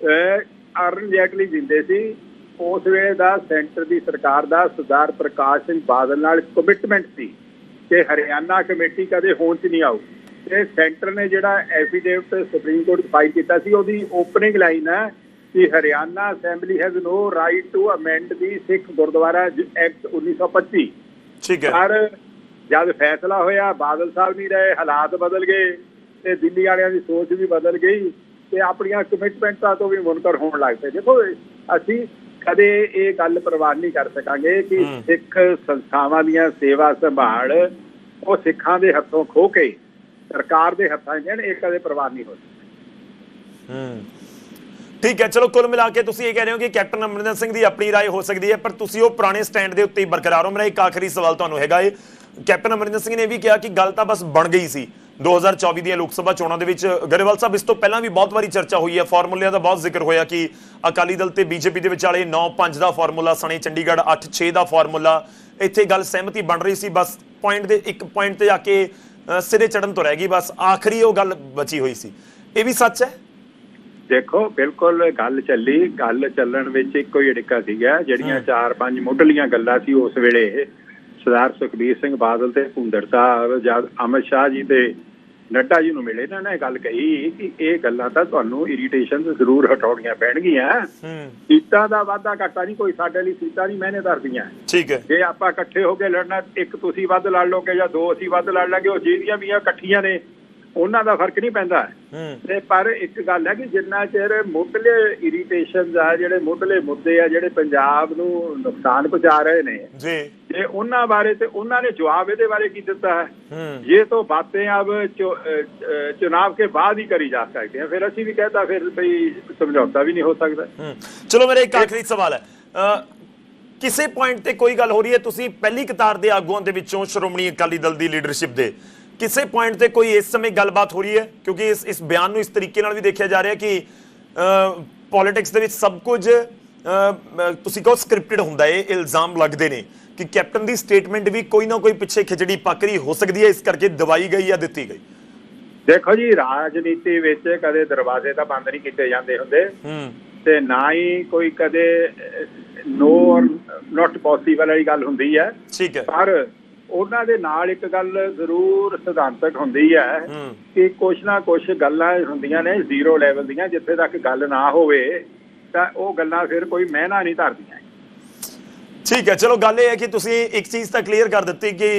ਅਰੁਣ ਜੇਟਲੀ ਜਿੰਦੇ ਸੀ ਉਸ ਵੇਲੇ ਦਾ ਸੈਂਟਰ ਦੀ ਸਰਕਾਰ ਦਾ ਸਰਦਾਰ ਪ੍ਰਕਾਸ਼ ਸਿੰਘ ਬਾਦਲ ਨਾਲ ਕਮਿਟਮੈਂਟ ਸੀ ਕਿ ਹਰਿਆਣਾ ਕਮੇਟੀ ਕਦੇ ਹੋਂਦ 'ਚ ਨਹੀਂ ਆਊ। ਤੇ ਸੈਂਟਰ ਨੇ ਜਿਹੜਾ ਐਫੀਡੇਵਿਟ ਸੁਪਰੀਮ ਕੋਰਟ ਫਾਈਲ ਕੀਤਾ ਸੀ ਉਹਦੀ ਓਪਨਿੰਗ ਲਾਈਨ ਹੈ ਕਿ Haryana assembly has no right to amend the Sikh Gurdwara act 1925 ਠੀਕ ਹੈ। ਪਰ ਜਦ ਫੈਸਲਾ ਹੋਇਆ ਬਾਦਲ ਸਾਹਿਬ ਨਹੀਂ ਰਹੇ ਹਾਲਾਤ ਬਦਲ ਗਏ ਤੇ ਦਿੱਲੀ ਵਾਲਿਆਂ ਦੀ ਸੋਚ ਵੀ ਬਦਲ ਗਈ। ਤੇ ਆਪਣੀਆਂ ਕਮਿਟਮੈਂਟਾਂ ਤੋਂ ਵੀ ਮੁਨਕਰ ਹੋਣ ਲੱਗ ਪਏ ਦੇਖੋ ਅਸੀਂ ਕਦੇ ਇਹ ਗੱਲ ਪ੍ਰਵਾਨ ਨਹੀਂ ਕਰ ਸਕਾਂਗੇ ਕਿ ਹਮ। ਸਿੱਖ ਸੰਸਥਾਵਾਂ ਦੀਆਂ ਸੇਵਾ ਸੰਭਾਲ ਉਹ ਸਿੱਖਾਂ ਦੇ ਹੱਥੋਂ ਖੋ ਕੇ ਸਰਕਾਰ ਦੇ ਹੱਥਾਂ 'ਚ ਜਾਣ ਇਹ ਕਦੇ ਪ੍ਰਵਾਨ ਨਹੀਂ ਹੋ ਸਕਦਾ ਹੂੰ ਠੀਕ ਹੈ ਚਲੋ ਕੁੱਲ ਮਿਲਾ ਕੇ ਤੁਸੀਂ ਇਹ ਕਹਿ ਰਹੇ ਹੋ ਕਿ ਕੈਪਟਨ ਅਮਰਿੰਦਰ ਸਿੰਘ ਦੀ ਆਪਣੀ رائے ਹੋ ਸਕਦੀ ਹੈ ਪਰ ਤੁਸੀਂ ਉਹ ਪੁਰਾਣੇ ਸਟੈਂਡ ਦੇ ਉੱਤੇ ਹੀ ਬਰਕਰਾਰ ਹੋ ਮੇਰਾ ਇੱਕ ਆਖਰੀ ਸਵਾਲ ਤੁਹਾਨੂੰ ਹੈਗਾ ਏ ਕੈਪਟਨ ਅਮਰਿੰਦਰ ਸਿੰਘ ਨੇ ਇਹ ਵੀ ਕਿਹਾ ਕਿ ਗੱਲ ਤਾਂ ਬਸ ਬਣ ਗਈ ਸੀ 2024 ਦੀਆਂ ਲੋਕ ਸਭਾ ਚੋਣਾਂ ਦੇ ਵਿੱਚ ਗਰੇਵਾਲ ਸਾਹਿਬ ਇਸ ਤੋਂ ਪਹਿਲਾਂ ਵੀ ਬਹੁਤ ਵਾਰੀ ਚਰਚਾ ਹੋਈ ਹੈ। ਫਾਰਮੂਲਿਆਂ ਦਾ ਬਹੁਤ ਜ਼ਿਕਰ ਹੋਇਆ ਕਿ ਅਕਾਲੀ ਦਲ ਤੇ ਬੀਜੇਪੀ ਦੇ ਵਿਚਾਲੇ 9-5 ਦਾ ਫਾਰਮੂਲਾ ਸਣੇ ਚੰਡੀਗੜ੍ਹ 8-6 ਦਾ ਫਾਰਮੂਲਾ। ਇੱਥੇ ਗੱਲ ਸਹਿਮਤੀ ਬਣ ਰਹੀ ਸੀ ਬਸ ਪੁਆਇੰਟ ਦੇ ਇੱਕ ਪੁਆਇੰਟ ਤੇ ਜਾ ਕੇ ਸਿਰੇ ਚੜਨ ਤੋਂ ਰਹਿ ਗਈ ਬਸ ਆਖਰੀ ਉਹ ਗੱਲ ਬਚੀ ਹੋਈ ਸੀ। ਇਹ ਵੀ ਸੱਚ ਹੈ? ਦੇਖੋ ਬਿਲਕੁਲ ਗੱਲ ਚੱਲੀ। ਗੱਲ ਚੱਲਣ ਵਿੱਚ ਇੱਕੋ ਹੀ ਅੜਿੱਕਾ ਸੀਗਾ ਜਿਹੜੀਆਂ ਚਾਰ ਪੰਜ ਮੁੱਢਲੀਆਂ ਗੱਲਾਂ ਸੀ ਉਸ ਵੇਲੇ। ਸਰਦਾਰ ਸੁਖਬੀਰ ਸਿੰਘ ਬਾਦਲ ਤੇ ਭੁੰਦਰ ਸਾਹਿਬ ਜਦ ਅਮਿਤ ਸ਼ਾਹ ਜੀ ਤੇ ਨੱਡਾ ਜੀ ਨੂੰ ਮਿਲੇ ਇਹਨਾਂ ਨੇ ਗੱਲ ਕਹੀ ਕਿ ਇਹ ਗੱਲਾਂ ਤਾਂ ਤੁਹਾਨੂੰ ਇਰੀਟੇਸ਼ਨ ਜ਼ਰੂਰ ਹਟਾਉਣੀਆਂ ਪੈਣਗੀਆਂ। ਹੂੰ। ਸੀਟਾਂ ਦਾ ਵਾਧਾ ਘਾਟਾ ਨਹੀਂ ਕੋਈ ਸਾਡੇ ਲਈ ਸੀਟਾਂ ਨਹੀਂ ਮਹਿਨੇ ਦਰਦੀਆਂ ਠੀਕ ਹੈ। ਜੇ ਆਪਾਂ ਇਕੱਠੇ ਹੋ ਕੇ ਲੜਨਾ ਇੱਕ ਤੁਸੀਂ ਵੱਧ ਲੜ ਲਓਗੇ ਜਾਂ ਦੋ ਅਸੀਂ ਵੱਧ ਲੜ ਲਾਂਗੇ ਉਹ ਜਿਹੜੀਆਂ ਵੀ ਇਕੱਠੀਆਂ ਨੇ ਉਹਨਾਂ ਦਾ ਫ਼ਰਕ ਨਹੀਂ ਪੈਂਦਾ। ਤੇ ਪਰ ਇੱਕ ਗੱਲ ਹੈ ਕਿ ਜਿੰਨਾ ਚਿਰ ਮੁੱਢਲੇ ਇਰੀਟੇਸ਼ਨਸ ਆ ਜਿਹੜੇ ਮੁੱਢਲੇ ਮੁੱਦੇ ਆ ਜਿਹੜੇ ਪੰਜਾਬ ਨੂੰ ਨੁਕਸਾਨ ਪਹੁੰਚਾ ਰਹੇ ਨੇ ਜੀ। ਜੇ ਉਹਨਾਂ ਬਾਰੇ ਤੇ ਉਹਨਾਂ ਨੇ ਜਵਾਬ ਇਹਦੇ ਬਾਰੇ ਕੀ ਦਿੱਤਾ ਹੈ? ਇਹ ਤਾਂ ਬਾतें ਅਬ ਚੁਣਾਵ ਕੇ ਬਾਅਦ ਹੀ ਕਰੀ ਜਾ ਸਕਦੀ ਹੈ ਫਿਰ ਅਸੀਂ ਵੀ ਕਹਤਾ ਫਿਰ ਭਈ ਸਮਝੌਤਾ ਵੀ ਨਹੀਂ ਹੋ ਸਕਦਾ। ਚਲੋ ਮੇਰਾ ਇੱਕ ਆਖਰੀ ਸਵਾਲ ਹੈ। ਕਿਸੇ ਪੁਆਇੰਟ ਤੇ ਕੋਈ ਗੱਲ ਹੋ ਰਹੀ ਹੈ? ਤੁਸੀਂ ਪਹਿਲੀ ਕਤਾਰ ਦੇ ਆਗੂਆਂ ਦੇ ਵਿੱਚੋਂ ਸ਼੍ਰੋਮਣੀ ਅਕਾਲੀ ਦਲ ਦੀ ਲੀਡਰਸ਼ਿਪ ਦੇ ਕਿਸੇ ਪੁਆਇੰਟ ਤੇ ਕੋਈ ਇਸ ਸਮੇਂ ਗੱਲਬਾਤ ਹੋ ਰਹੀ ਹੈ? ਕਿਉਂਕਿ ਇਸ ਇਸ ਬਿਆਨ ਨੂੰ ਇਸ ਤਰੀਕੇ ਨਾਲ ਵੀ ਦੇਖਿਆ ਜਾ ਰਿਹਾ ਕਿ ਪੋਲਿਟਿਕਸ ਦੇ ਵਿੱਚ ਸਭ ਕੁਝ ਤੁਸੀਂ ਕਹੋ ਸਕ੍ਰਿਪਟਡ ਹੁੰਦਾ ਹੈ ਇਹ ਇਲਜ਼ਾਮ ਲੱਗਦੇ ਨੇ ਕਿ ਕੈਪਟਨ ਦੀ ਸਟੇਟਮੈਂਟ ਵੀ ਕੋਈ ਨਾ ਕੋਈ ਪਿੱਛੇ ਖਿਚੜੀ ਪੱਕ ਰਹੀ ਹੋ ਸਕਦੀ ਹੈ ਇਸ ਕਰਕੇ ਦਵਾਈ ਗਈ ਜਾਂ ਦਿੱਤੀ ਗਈ? ਦੇਖੋ ਜੀ ਰਾਜਨੀਤੀ ਵਿੱਚ ਕਦੇ ਦਰਵਾਜ਼ੇ ਤਾਂ ਬੰਦ ਨਹੀਂ ਕੀਤੇ ਜਾਂਦੇ ਹੁੰਦੇ। ਤੇ ਨਾ ਹੀ ਕੋਈ ਕਦੇ ਨੋ ਔਰ ਨਾਟ ਪੋਸੀਬਲ ਵਾਲੀ ਗੱਲ ਹੁੰਦੀ ਹੈ। ਠੀਕ ਹੈ। ਪਰ ਉਹਨਾਂ ਦੇ ਨਾਲ ਇੱਕ ਗੱਲ ਜ਼ਰੂਰ ਸਿਧਾਂਤਕ ਹੁੰਦੀ ਹੈ ਕਿ ਕੁਛ ਨਾ ਕੁਛ ਗੱਲਾਂ ਹੁੰਦੀਆਂ ਨੇ ਜ਼ੀਰੋ ਲੈਵਲ ਦੀਆਂ ਜਿੱਥੇ ਤੱਕ ਗੱਲ ਨਾ ਹੋਵੇ ਤਾਂ ਉਹ ਗੱਲਾਂ ਫਿਰ ਕੋਈ ਮਹਿਨਾ ਨਹੀਂ ਧਰਦੀਆਂ। ਠੀਕ ਹੈ ਚਲੋ ਗੱਲ ਇਹ ਹੈ ਕਿ ਤੁਸੀਂ ਇੱਕ ਚੀਜ਼ ਤਾਂ ਕਲੀਅਰ ਕਰ ਦਿੱਤੀ ਕਿ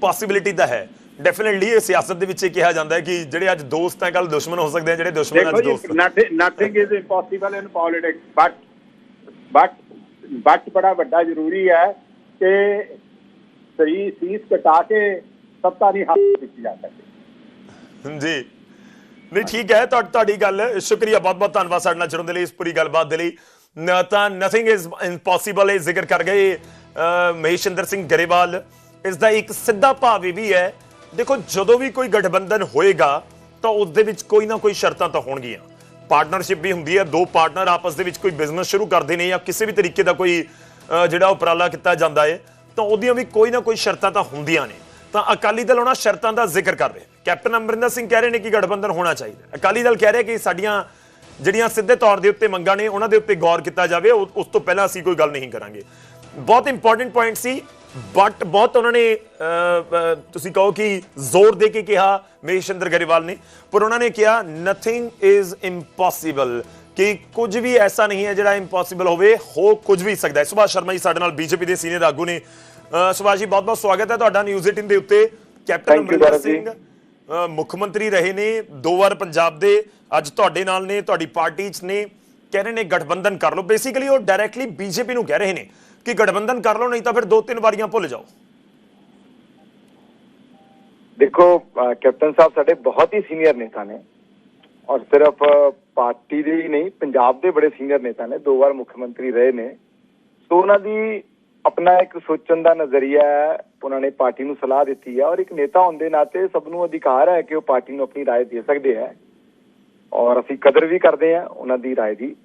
ਪੋਸਿਬਿਲਿਟੀ ਤਾਂ ਹੈ। ਡੈਫੀਨਿਟਲੀ ਇਹ ਸਿਆਸਤ ਦੇ ਵਿੱਚ ਕਿਹਾ ਜਾਂਦਾ ਹੈ ਕਿ ਜਿਹੜੇ ਅੱਜ ਦੋਸਤ ਹੈ ਕੱਲ ਦੁਸ਼ਮਣ ਹੋ ਸਕਦੇ ਆ ਜਿਹੜੇ ਦੁਸ਼ਮਣ ਅੱਜ ਦੋਸਤ nothing is impossible in politics but but but ਬੜਾ ਵੱਡਾ ਜ਼ਰੂਰੀ ਹੈ ਕਿ ਸਹੀ ਸੀਸ ਕਟਾ ਕੇ ਸੱਤਾ ਨਹੀਂ ਹੱਥ ਵਿੱਚ ਜਾ ਸਕਦੀ ਜੀ ਨਹੀਂ ਠੀਕ ਹੈ ਤੁਹਾਡੀ ਗੱਲ ਸ਼ੁਕਰੀਆ ਬਹੁਤ ਬਹੁਤ ਧੰਨਵਾਦ ਸਾਡੇ ਨਾਲ ਜੁੜਨ ਦੇ ਲਈ ਇਸ ਪੂਰੀ ਗੱਲਬਾਤ ਦੇ ਲਈ ਨ- ਤਾਂ ਨਥਿੰਗ ਇਜ਼ ਇੰਪੋਸੀਬਲ ਇਹ ਜ਼ਿਕਰ ਕਰ ਗਏ ਮਹੇਸ਼ਿੰਦਰ ਸਿੰਘ ਗਰੇਵਾਲ ਇਸ ਦਾ ਇੱਕ ਸਿੱਧਾ ਭਾਵ ਇਹ ਵੀ ਹੈ ਦੇਖੋ ਜਦੋਂ ਵੀ ਕੋਈ ਗਠਬੰਧਨ ਹੋਏਗਾ ਤਾਂ ਉਸ ਦੇ ਵਿੱਚ ਕੋਈ ਨਾ ਕੋਈ ਸ਼ਰਤਾਂ ਤਾਂ ਹੋਣਗੀਆਂ ਪਾਰਟਨਰਸ਼ਿਪ ਵੀ ਹੁੰਦੀ ਹੈ ਦੋ ਪਾਰਟਨਰ ਆਪਸ ਦੇ ਵਿੱਚ ਕੋਈ ਬਿਜ਼ਨਸ ਸ਼ੁਰੂ ਕਰਦੇ ਨੇ ਜਾਂ ਕਿਸੇ ਵੀ ਤਰੀਕੇ ਦਾ ਕੋਈ ਜਿਹੜਾ ਉਪਰਾਲਾ ਕੀਤਾ ਜਾਂਦਾ ਹੈ ਤਾਂ ਉਹਦੀਆਂ ਵੀ ਕੋਈ ਨਾ ਕੋਈ ਸ਼ਰਤਾਂ ਤਾਂ ਹੁੰਦੀਆਂ ਨੇ। ਤਾਂ ਅਕਾਲੀ ਦਲ ਉਹਨਾਂ ਸ਼ਰਤਾਂ ਦਾ ਜ਼ਿਕਰ ਕਰ ਰਿਹਾ। ਕੈਪਟਨ ਅਮਰਿੰਦਰ ਸਿੰਘ ਕਹਿ ਰਹੇ ਨੇ ਕਿ ਗਠਬੰਧਨ ਹੋਣਾ ਚਾਹੀਦਾ। ਅਕਾਲੀ ਦਲ ਕਹਿ ਰਿਹਾ ਕਿ ਸਾਡੀਆਂ ਜਿਹੜੀਆਂ ਸਿੱਧੇ ਤੌਰ ਦੇ ਉੱਤੇ ਮੰਗਾਂ ਨੇ, ਉਹਨਾਂ ਦੇ ਉੱਤੇ ਗੌਰ ਕੀਤਾ ਜਾਵੇ। ਉਹ- ਉਸ ਤੋਂ ਪਹਿਲਾਂ ਅਸੀਂ ਕੋਈ ਗੱਲ ਨਹੀਂ ਕਰਾਂਗੇ। ਬਹੁਤ ਇੰਪੋਰਟੈਂਟ ਪੁਆਇੰਟ ਸੀ ਬਟ ਬਹੁਤ ਉਹਨਾਂ ਨੇ ਤੁਸੀਂ ਕਹੋ ਕਿ ਜ਼ੋਰ ਦੇ ਕੇ ਕਿਹਾ ਮਹੇਸ਼ਿੰਦਰ ਗਰੇਵਾਲ ਨੇ। ਪਰ ਉਹਨਾਂ ਨੇ ਕਿਹਾ ਨਥਿੰਗ ਇਜ਼ ਇੰਪੋਸੀਬਲ ਕਿ ਕੁਝ ਵੀ ਐਸਾ ਨਹੀਂ ਹੈ ਜਿਹੜਾ ਇੰਪੋਸੀਬਲ ਹੋਵੇ ਹੋ ਕੁਝ ਵੀ ਸਕਦਾ ਹੈ। ਸੁਭਾਸ਼ ਸ਼ਰਮਾ ਜੀ ਸਾਡੇ ਨਾਲ ਬੀਜੇਪੀ ਦੇ ਸੀਨੀਅਰ ਆਗੂ ਨੇ। ਸੁਭਾਸ਼ ਜੀ ਬਹੁਤ ਬਹੁਤ ਸਵਾਗਤ ਹੈ ਤੁਹਾਡਾ ਨਿਊਜ਼ 18 ਦੇ ਉੱਤੇ। ਕੈਪਟਨ ਅਮਰਿੰਦਰ। ਸਿੰਘ ਮੁੱਖ ਮੰਤਰੀ ਰਹੇ ਨੇ ਦੋ ਵਾਰ ਪੰਜਾਬ ਦੇ ਅੱਜ ਤੁਹਾਡੇ ਨਾਲ ਨੇ ਤੁਹਾਡੀ ਪਾਰਟੀ 'ਚ ਨੇ ਕਹਿ ਰਹੇ ਨੇ ਗਠਬੰਧਨ ਕਰ ਲਓ। ਬੇਸਿਕਲੀ ਉਹ ਡਾਇਰੈਕਟਲੀ ਬੀਜੇਪੀ ਨੂੰ ਕਹਿ ਰਹੇ ਨੇ ਕਿ ਗਠਬੰਧਨ ਕਰ ਲਓ ਨਹੀਂ ਤਾਂ ਫਿਰ ਦੋ ਤਿੰਨ ਵਾਰੀਆਂ ਭੁੱਲ ਜਾਓ। ਦੇਖੋ ਕੈਪਟਨ ਸਾਹਿਬ ਸਾਡੇ ਬਹੁਤ ਹੀ ਸੀਨੀਅਰ ਨੇਤਾ ਨੇ। ਔਰ ਸਿਰਫ ਅਹ, ਪਾਰਟੀ ਦੇ ਹੀ ਨਹੀਂ ਪੰਜਾਬ ਦੇ ਬੜੇ ਸੀਨੀਅਰ ਨੇਤਾ ਨੇ ਦੋ ਵਾਰ ਮੁੱਖ ਮੰਤਰੀ ਰਹੇ ਨੇ ਸੋ ਉਹਨਾਂ ਦੀ ਆਪਣਾ ਇੱਕ ਸੋਚਣ ਦਾ ਨਜ਼ਰੀਆ ਹੈ ਉਹਨਾਂ ਨੇ ਪਾਰਟੀ ਨੂੰ ਸਲਾਹ ਦਿੱਤੀ ਹੈ ਔਰ ਇੱਕ ਨੇਤਾ ਹੋਣ ਦੇ ਨਾਤੇ ਸਭ ਨੂੰ ਅਧਿਕਾਰ ਹੈ ਕਿ ਉਹ ਪਾਰਟੀ ਨੂੰ ਆਪਣੀ رائے ਦੇ ਸਕਦੇ ਹੈ ਔਰ ਅਸੀਂ ਕਦਰ ਵੀ ਕਰਦੇ ਹਾਂ ਉਹਨਾਂ ਦੀ رائے ਦੀ